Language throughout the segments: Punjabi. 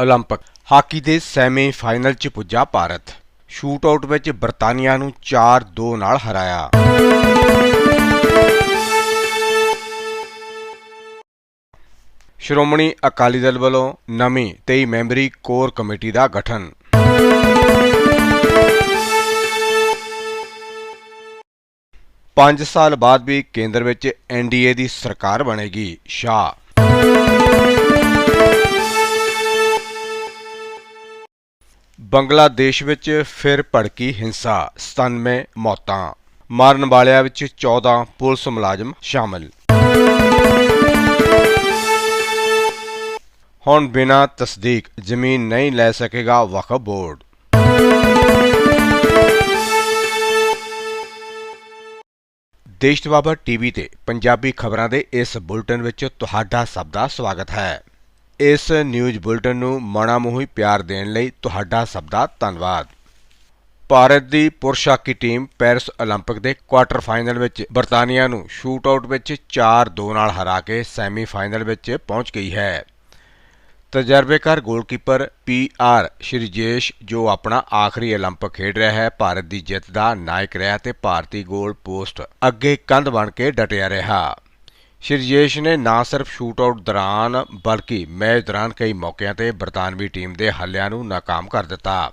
ਪੈਰਿਸ 올림픽 ਹਾਕੀ ਦੇ ਸੈਮੀ ਫਾਈਨਲ 'ਚ ਪੁੱਜਾ ਭਾਰਤ ਸ਼ੂਟ ਆਊਟ ਵਿੱਚ ਬਰਤਾਨੀਆ ਨੂੰ 4-2 ਨਾਲ ਹਰਾਇਆ ਸ਼੍ਰੋਮਣੀ ਅਕਾਲੀ ਦਲ ਵੱਲੋਂ ਨਵੀਂ 23 ਮੈਂਬਰੀ ਕੋਰ ਕਮੇਟੀ ਦਾ ਗਠਨ ਪੰਜ ਸਾਲ ਬਾਅਦ ਵੀ ਕੇਂਦਰ ਵਿੱਚ ਐਨਡੀਏ ਦੀ ਸਰਕਾਰ ਬਣੇਗੀ ਸ਼ਾਹ ਬੰਗਲਾਦੇਸ਼ ਵਿੱਚ ਫਿਰ ਭੜਕੀ ਹਿੰਸਾ 97 ਮੌਤਾਂ। ਮਾਰਨ ਵਾਲਿਆਂ ਵਿੱਚ 14 ਪੁਲਿਸ ਮੁਲਾਜ਼ਮ ਸ਼ਾਮਲ। ਹੁਣ ਬਿਨਾਂ ਤਸਦੀਕ ਜ਼ਮੀਨ ਨਹੀਂ ਲੈ ਸਕੇਗਾ ਵਕਫ ਬੋਰਡ। ਦੇਸ਼ ਬਾਬਾ ਟੀਵੀ ਤੇ ਪੰਜਾਬੀ ਖਬਰਾਂ ਦੇ ਇਸ ਬੁਲਟਨ ਵਿੱਚ ਤੁਹਾਡਾ ਸਭ ਦਾ ਸਵਾਗਤ ਹੈ। ਇਸ ਨਿਊਜ਼ ਬੁਲਟਨ ਨੂੰ ਮਣਾ ਮੋਹੀ ਪਿਆਰ ਦੇਣ ਲਈ ਤੁਹਾਡਾ ਸਭ ਦਾ ਧੰਨਵਾਦ ਭਾਰਤ ਦੀ ਪੁਰਸ਼ ਹਾਕੀ ਟੀਮ ਪੈਰਿਸ 올림픽 ਦੇ ਕੁਆਟਰ ਫਾਈਨਲ ਵਿੱਚ ਬਰਤਾਨੀਆ ਨੂੰ ਸ਼ੂਟ ਆਊਟ ਵਿੱਚ 4-2 ਨਾਲ ਹਰਾ ਕੇ ਸੈਮੀ ਫਾਈਨਲ ਵਿੱਚ ਪਹੁੰਚ ਗਈ ਹੈ ਤਜਰਬੇਕਾਰ ਗੋਲਕੀਪਰ ਪੀ ਆਰ ਸ਼੍ਰੀਜੇਸ਼ ਜੋ ਆਪਣਾ ਆਖਰੀ 올림픽 ਖੇਡ ਰਿਹਾ ਹੈ ਭਾਰਤ ਦੀ ਜਿੱਤ ਦਾ ਨਾਇਕ ਰਿਹਾ ਤੇ ਭਾਰਤੀ ਗੋਲ ਪੋਸਟ ਅੱਗੇ ਕੰਧ ਬਣ ਕੇ ਡਟਿਆ ਰਿਹਾ ਸ਼੍ਰੀਜੇਸ਼ ਨੇ ਨਾ ਸਿਰਫ ਸ਼ੂਟ ਆਊਟ ਦੌਰਾਨ ਬਲਕਿ ਮੈਚ ਦੌਰਾਨ ਕਈ ਮੌਕਿਆਂ ਤੇ ਬਰਤਾਨਵੀ ਟੀਮ ਦੇ ਹੱਲਿਆਂ ਨੂੰ ਨਾਕਾਮ ਕਰ ਦਿੱਤਾ।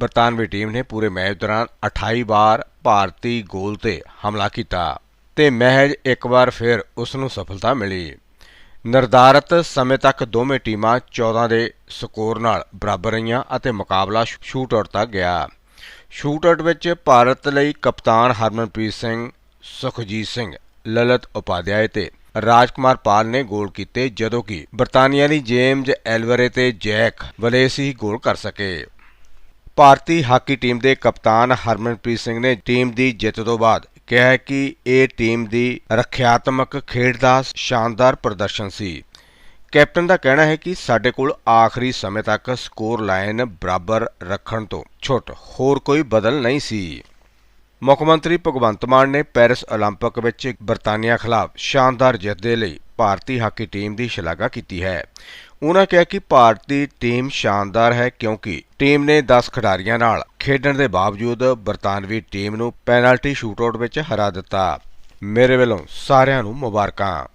ਬਰਤਾਨਵੀ ਟੀਮ ਨੇ ਪੂਰੇ ਮੈਚ ਦੌਰਾਨ 28 ਵਾਰ ਭਾਰਤੀ ਗੋਲ ਤੇ ਹਮਲਾ ਕੀਤਾ ਤੇ ਮਹਿਜ ਇੱਕ ਵਾਰ ਫਿਰ ਉਸ ਨੂੰ ਸਫਲਤਾ ਮਿਲੀ। ਨਿਰਧਾਰਤ ਸਮੇਂ ਤੱਕ ਦੋਵੇਂ ਟੀਮਾਂ 14 ਦੇ ਸਕੋਰ ਨਾਲ ਬਰਾਬਰ ਰਹੀਆਂ ਅਤੇ ਮੁਕਾਬਲਾ ਸ਼ੂਟ ਆਊਟ ਤੱਕ ਗਿਆ। ਸ਼ੂਟ ਵਿੱਚ ਭਾਰਤ ਲਈ ਕਪਤਾਨ ਹਰਮਨਪ੍ਰੀਤ ਸਿੰਘ, ਸੁਖਜੀਤ ਸਿੰਘ ਲਲਤ ਉਪਾਧਿਆਏ ਤੇ ਰਾਜਕੁਮਾਰ ਪਾਲ ਨੇ ਗੋਲ ਕੀਤੇ ਜਦੋਂ ਕਿ ਬਰਤਾਨੀਆ ਦੀ ਜੇਮਜ਼ ਐਲਵਰੇ ਤੇ ਜੈਕ ਵਲੇਸ ਹੀ ਗੋਲ ਕਰ ਸਕੇ। ਭਾਰਤੀ ਹਾਕੀ ਟੀਮ ਦੇ ਕਪਤਾਨ ਹਰਮਨਪ੍ਰੀਤ ਸਿੰਘ ਨੇ ਟੀਮ ਦੀ ਜਿੱਤ ਤੋਂ ਬਾਅਦ ਕਿਹਾ ਕਿ ਇਹ ਟੀਮ ਦੀ ਰੱਖਿਆਤਮਕ ਖੇਡ ਦਾ ਸ਼ਾਨਦਾਰ ਪ੍ਰਦਰਸ਼ਨ ਸੀ। ਕੈਪਟਨ ਦਾ ਕਹਿਣਾ ਹੈ ਕਿ ਸਾਡੇ ਕੋਲ ਆਖਰੀ ਸਮੇਂ ਤੱਕ ਸਕੋਰ ਲਾਈਨ ਬਰਾਬਰ ਰੱਖਣ ਤੋਂ ਛੁੱਟ ਹੋਰ ਕੋਈ ਬਦਲ ਨਹੀਂ ਸੀ। ਮੁੱਖ ਮੰਤਰੀ ਭਗਵੰਤ ਮਾਨ ਨੇ ਪੈਰਿਸ 올림픽 ਵਿੱਚ ਬਰਤਾਨੀਆ ਖਿਲਾਫ ਸ਼ਾਨਦਾਰ ਜਿੱਤ ਦੇ ਲਈ ਭਾਰਤੀ ਹਾਕੀ ਟੀਮ ਦੀ ਸ਼ਲਾਘਾ ਕੀਤੀ ਹੈ ਉਹਨਾਂ ਕਿਹਾ ਕਿ ਭਾਰਤੀ ਟੀਮ ਸ਼ਾਨਦਾਰ ਹੈ ਕਿਉਂਕਿ ਟੀਮ ਨੇ 10 ਖਿਡਾਰੀਆਂ ਨਾਲ ਖੇਡਣ ਦੇ ਬਾਵਜੂਦ ਬਰਤਾਨਵੀ ਟੀਮ ਨੂੰ ਪੈਨਲਟੀ ਸ਼ੂਟਆਊਟ ਵਿੱਚ ਹਰਾ ਦਿੱਤਾ ਮੇਰੇ ਵੱਲੋਂ ਸਾਰਿਆਂ ਨੂੰ ਮੁਬਾਰਕਾਂ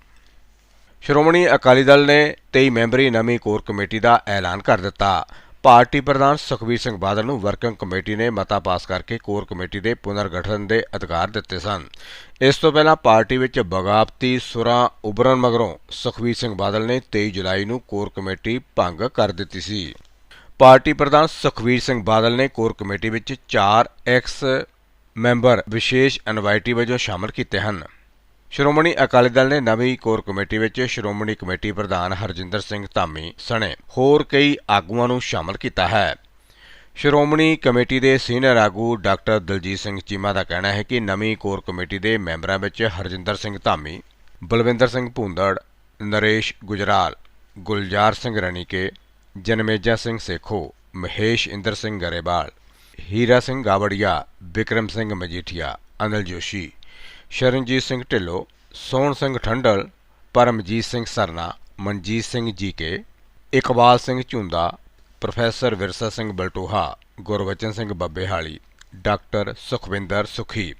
ਸ਼੍ਰੋਮਣੀ ਅਕਾਲੀ ਦਲ ਨੇ 23 ਮੈਂਬਰੀ ਨਵੀਂ ਕੋਰ ਕਮੇਟੀ ਦਾ ਐਲਾਨ ਕਰ ਦਿੱਤਾ ਪਾਰਟੀ ਪ੍ਰਧਾਨ ਸੁਖਬੀਰ ਸਿੰਘ ਬਾਦਲ ਨੂੰ ਵਰਕਿੰਗ ਕਮੇਟੀ ਨੇ ਮਤਾ ਪਾਸ ਕਰਕੇ ਕੋਰ ਕਮੇਟੀ ਦੇ ਪੁਨਰਗਠਨ ਦੇ ਅਧਿਕਾਰ ਦਿੱਤੇ ਸਨ। ਇਸ ਤੋਂ ਪਹਿਲਾਂ ਪਾਰਟੀ ਵਿੱਚ ਬਗਾਵਤੀ ਸੁਰਾਂ ਉਭਰਨ ਮਗਰੋਂ ਸੁਖਬੀਰ ਸਿੰਘ ਬਾਦਲ ਨੇ 23 ਜੁਲਾਈ ਨੂੰ ਕੋਰ ਕਮੇਟੀ ਭੰਗ ਕਰ ਦਿੱਤੀ ਸੀ। ਪਾਰਟੀ ਪ੍ਰਧਾਨ ਸੁਖਬੀਰ ਸਿੰਘ ਬਾਦਲ ਨੇ ਕੋਰ ਕਮੇਟੀ ਵਿੱਚ 4 ਐਕਸ ਮੈਂਬਰ ਵਿਸ਼ੇਸ਼ ਇਨਵਾਈਟੀ ਵਜੋਂ ਸ਼ਾਮਲ ਕੀਤੇ ਹਨ। ਸ਼੍ਰੋਮਣੀ ਅਕਾਲੀ ਦਲ ਨੇ ਨਵੀਂ ਕੋਰ ਕਮੇਟੀ ਵਿੱਚ ਸ਼੍ਰੋਮਣੀ ਕਮੇਟੀ ਪ੍ਰਧਾਨ ਹਰਜਿੰਦਰ ਸਿੰਘ ਧਾਮੀ ਸਣੇ ਹੋਰ ਕਈ ਆਗੂਆਂ ਨੂੰ ਸ਼ਾਮਲ ਕੀਤਾ ਹੈ। ਸ਼੍ਰੋਮਣੀ ਕਮੇਟੀ ਦੇ ਸੀਨੀਅਰ ਆਗੂ ਡਾਕਟਰ ਦਲਜੀਤ ਸਿੰਘ ਚੀਮਾ ਦਾ ਕਹਿਣਾ ਹੈ ਕਿ ਨਵੀਂ ਕੋਰ ਕਮੇਟੀ ਦੇ ਮੈਂਬਰਾਂ ਵਿੱਚ Harjinder Singh Dhami, Balwinder Singh Bhundar, Naresh Gujral, Gulzar Singh Ranike, Janmeja Singh Sekhon, Mahesh Inder Singh Grewal, Hira Singh Gabria Vikram Singh Majithia, Anil Joshi Sharanjit Singh Dhillon, Sohan Singh Thandal, Paramjit Singh Sarna, Manjit Singh GK, Iqbal Singh Jhunda, professor Virsa Singh Valtoha, Gurbachan Singh Babbehali, doctor Sukhwinder Sukhi,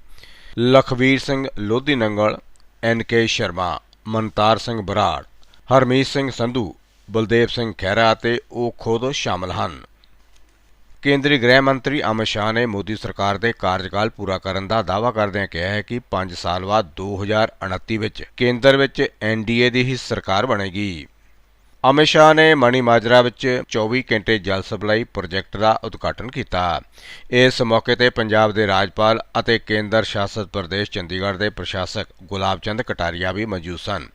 Lakhvir Singh Lodhi Nangal, ਐਨ ਕੇ ਸ਼ਰਮਾ, ਮਨਤਾਰ ਸਿੰਘ ਬਰਾੜ, ਹਰਮੀਤ ਸਿੰਘ ਸੰਧੂ, ਬਲਦੇਵ ਸਿੰਘ ਖਹਿਰਾ ਅਤੇ ਉਹ ਖੁਦ ਸ਼ਾਮਲ ਹਨ। ਕੇਂਦਰੀ ਗ੍ਰਹਿ ਮੰਤਰੀ ਅਮਿਤ ਸ਼ਾਹ ਨੇ ਮੋਦੀ ਸਰਕਾਰ ਦੇ ਕਾਰਜਕਾਲ ਪੂਰਾ ਕਰਨ ਦਾ ਦਾਅਵਾ ਕਰਦਿਆਂ ਕਿਹਾ ਹੈ ਕਿ 5 ਸਾਲ ਬਾਅਦ 2029 ਵਿੱਚ ਕੇਂਦਰ ਵਿੱਚ ਐਨਡੀਏ ਦੀ ਹੀ ਸਰਕਾਰ ਬਣੇਗੀ। ਅਮਿਤ ਸ਼ਾਹ ਨੇ ਮਣੀ ਮਾਜਰਾ ਵਿੱਚ 24 ਘੰਟੇ ਜਲ ਸਪਲਾਈ ਪ੍ਰੋਜੈਕਟ ਦਾ ਉਦਘਾਟਨ ਕੀਤਾ। ਇਸ ਮੌਕੇ ਤੇ ਪੰਜਾਬ ਦੇ ਰਾਜਪਾਲ ਅਤੇ ਕੇਂਦਰ ਸ਼ਾਸਤ ਪ੍ਰਦੇਸ਼ ਚੰਡੀਗੜ੍ਹ ਦੇ ਪ੍ਰਸ਼ਾਸਕ ਗੁਲਾਬ ਚੰਦ ਕਟਾਰੀਆ ਵੀ ਮੌਜੂਦ ਸਨ।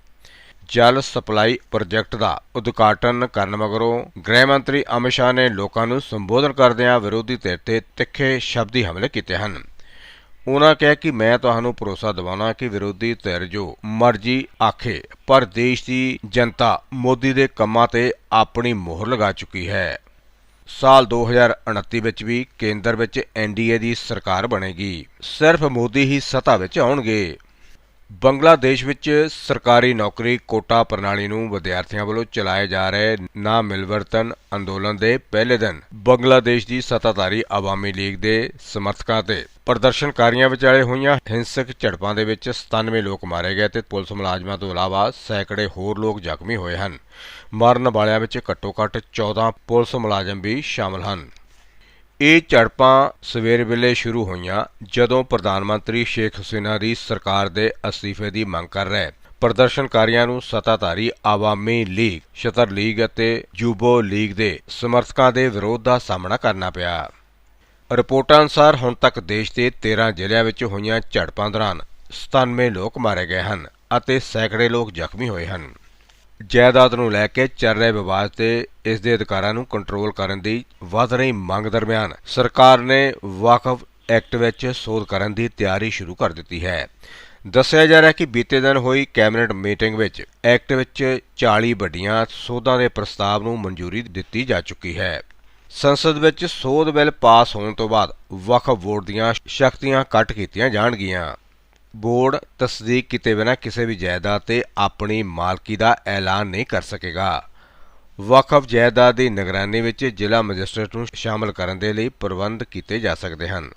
ਜਲ ਸਪਲਾਈ ਪ੍ਰੋਜੈਕਟ ਦਾ ਉਦਘਾਟਨ ਕਰਨ ਮਗਰੋਂ ਗ੍ਰਹਿ ਮੰਤਰੀ ਅਮਿਤ ਸ਼ਾਹ ਨੇ ਲੋਕਾਂ ਨੂੰ ਸੰਬੋਧਨ ਕਰਦਿਆਂ ਵਿਰੋਧੀ ਧਿਰ ਤੇ ਤਿੱਖੇ ਸ਼ਬਦੀ ਹਮਲੇ ਕੀਤੇ ਹਨ। ਉਹਨਾਂ ਕਿਹਾ ਕਿ ਮੈਂ ਤੁਹਾਨੂੰ ਭਰੋਸਾ ਦਿਵਾਉਣਾ ਕਿ ਵਿਰੋਧੀ ਧਿਰ ਜੋ ਮਰਜ਼ੀ ਆਖੇ, ਪਰ ਦੇਸ਼ ਦੀ ਜਨਤਾ ਮੋਦੀ ਦੇ ਕੰਮਾਂ ਤੇ ਆਪਣੀ ਮੋਹਰ ਲਗਾ ਚੁੱਕੀ ਹੈ। ਸਾਲ 2029 ਵਿੱਚ ਵੀ ਕੇਂਦਰ ਵਿੱਚ ਐਨਡੀਏ ਦੀ ਸਰਕਾਰ ਬਣੇਗੀ। ਸਿਰਫ ਮੋਦੀ ਹੀ ਸੱਤਾ ਵਿੱਚ ਆਉਣਗੇ। ਬੰਗਲਾਦੇਸ਼ ਵਿੱਚ ਸਰਕਾਰੀ ਨੌਕਰੀ ਕੋਟਾ ਪ੍ਰਣਾਲੀ ਨੂੰ ਵਿਦਿਆਰਥੀਆਂ ਵੱਲੋਂ ਚਲਾਏ ਜਾ ਰਹੇ ਨਾ ਮਿਲਵਰਤਨ ਅੰਦੋਲਨ ਦੇ ਪਹਿਲੇ ਦਿਨ ਬੰਗਲਾਦੇਸ਼ ਦੀ ਸੱਤਾਧਾਰੀ ਆਵਾਮੀ ਲੀਗ ਦੇ ਸਮਰਥਕਾਂ ਤੇ ਪ੍ਰਦਰਸ਼ਨਕਾਰੀਆਂ ਵਿਚਾਲੇ ਹੋਈਆਂ ਹਿੰਸਕ ਝੜਪਾਂ ਦੇ ਵਿੱਚ 97 ਲੋਕ ਮਾਰੇ ਗਏ ਤੇ ਪੁਲਿਸ ਮੁਲਾਜ਼ਮਾਂ ਤੋਂ ਇਲਾਵਾ ਸੈਂਕੜੇ ਹੋਰ ਲੋਕ ਜ਼ਖਮੀ ਹੋਏ ਹਨ। ਮਰਨ ਵਾਲਿਆਂ ਵਿੱਚ ਘੱਟੋ-ਘੱਟ 14 ਪੁਲਿਸ ਮੁਲਾਜ਼ਮ ਵੀ ਸ਼ਾਮਲ ਹਨ। ਇਹ ਝੜਪਾਂ ਸਵੇਰ ਵੇਲੇ ਸ਼ੁਰੂ ਹੋਈਆਂ ਜਦੋਂ ਪ੍ਰਧਾਨ ਮੰਤਰੀ ਸ਼ੇਖ ਹਸੀਨਾ ਦੀ ਸਰਕਾਰ ਦੇ ਅਸਤੀਫੇ ਦੀ ਮੰਗ ਕਰ ਰਹੇ। ਪ੍ਰਦਰਸ਼ਨਕਾਰੀਆਂ ਨੂੰ ਸੱਤਾਧਾਰੀ ਆਵਾਮੀ ਲੀਗ, ਸ਼ਤਰ ਲੀਗ ਅਤੇ ਜੂਬੋ ਲੀਗ ਦੇ ਸਮਰਥਕਾਂ ਦੇ ਵਿਰੋਧ ਦਾ ਸਾਹਮਣਾ ਕਰਨਾ ਪਿਆ। ਰਿਪੋਰਟਾਂ ਅਨੁਸਾਰ ਹੁਣ ਤੱਕ ਦੇਸ਼ ਦੇ 13 ਜ਼ਿਲ੍ਹਿਆਂ ਵਿੱਚ ਹੋਈਆਂ ਝੜਪਾਂ ਦੌਰਾਨ 97 ਲੋਕ ਮਾਰੇ ਗਏ ਹਨ ਅਤੇ ਸੈਂਕੜੇ ਲੋਕ ਜ਼ਖਮੀ ਹੋਏ ਹਨ। ਜਾਇਦਾਦ ਨੂੰ ਲੈ ਕੇ ਚੱਲ ਰਹੇ ਵਿਵਾਦ ਤੇ ਇਸ ਦੇ ਅਧਿਕਾਰਾਂ ਨੂੰ ਕੰਟਰੋਲ ਕਰਨ ਦੀ ਵੱਧ ਰਹੀ ਮੰਗ ਦਰਮਿਆਨ ਸਰਕਾਰ ਨੇ ਵਕਫ ਐਕਟ ਵਿੱਚ ਸੋਧ ਕਰਨ ਦੀ ਤਿਆਰੀ ਸ਼ੁਰੂ ਕਰ ਦਿੱਤੀ ਹੈ। ਦੱਸਿਆ ਜਾ ਰਿਹਾ ਕਿ ਬੀਤੇ ਦਿਨ ਹੋਈ ਕੈਬਨਿਟ ਮੀਟਿੰਗ ਵਿੱਚ ਐਕਟ ਵਿੱਚ 40 ਵੱਡੀਆਂ ਸੋਧਾਂ ਦੇ ਪ੍ਰਸਤਾਵ ਨੂੰ ਮਨਜ਼ੂਰੀ ਦਿੱਤੀ ਜਾ ਚੁੱਕੀ ਹੈ। ਸੰਸਦ ਵਿੱਚ ਸੋਧ ਬਿੱਲ ਪਾਸ ਹੋਣ ਤੋਂ ਬਾਅਦ ਵਕਫ ਬੋਰਡ ਦੀਆਂ ਸ਼ਕਤੀਆਂ ਕੱਟ ਕੀਤੀਆਂ ਜਾਣਗੀਆਂ। ਬੋਰਡ ਤਸਦੀਕ ਕੀਤੇ ਬਿਨਾਂ ਕਿਸੇ ਵੀ ਜਾਇਦਾਦ ਤੇ ਆਪਣੀ ਮਾਲਕੀ ਦਾ ਐਲਾਨ ਨਹੀਂ ਕਰ ਸਕੇਗਾ। ਵਕਫ ਜਾਇਦਾਦ ਦੀ ਨਿਗਰਾਨੀ ਵਿੱਚ ਜ਼ਿਲ੍ਹਾ ਮੈਜਿਸਟਰੇਟ ਨੂੰ ਸ਼ਾਮਲ ਕਰਨ ਦੇ ਲਈ ਪ੍ਰਬੰਧ ਕੀਤੇ ਜਾ ਸਕਦੇ ਹਨ।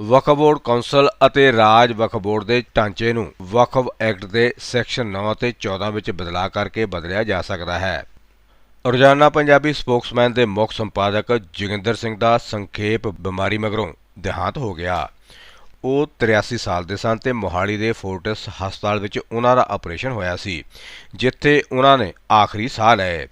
ਵਕਫ ਬੋਰਡ ਕੌਂਸਲ ਅਤੇ ਰਾਜ ਵਕਫ ਬੋਰਡ ਦੇ ਢਾਂਚੇ ਨੂੰ ਵਕਫ ਐਕਟ ਦੇ ਸੈਕਸ਼ਨ 9 ਅਤੇ 14 ਵਿੱਚ ਬਦਲਾਅ ਕਰਕੇ ਬਦਲਿਆ ਜਾ ਸਕਦਾ ਹੈ। ਰੋਜ਼ਾਨਾ ਪੰਜਾਬੀ ਸਪੋਕਸਮੈਨ ਦੇ ਮੁੱਖ ਸੰਪਾਦਕ ਜੋਗਿੰਦਰ ਸਿੰਘ ਦਾ ਸੰਖੇਪ ਬਿਮਾਰੀ ਮਗਰੋਂ ਦੇਹਾਂਤ ਹੋ ਗਿਆ। ਉਹ 83 ਸਾਲ ਦੇ ਸਨ ਤੇ ਮੋਹਾਲੀ ਦੇ ਫੋਰਟਿਸ ਹਸਪਤਾਲ ਵਿੱਚ ਉਹਨਾਂ ਦਾ ਆਪਰੇਸ਼ਨ ਹੋਇਆ ਸੀ, ਜਿੱਥੇ ਉਹਨਾਂ ਨੇ ਆਖਰੀ ਸਾਹ ਲਏ।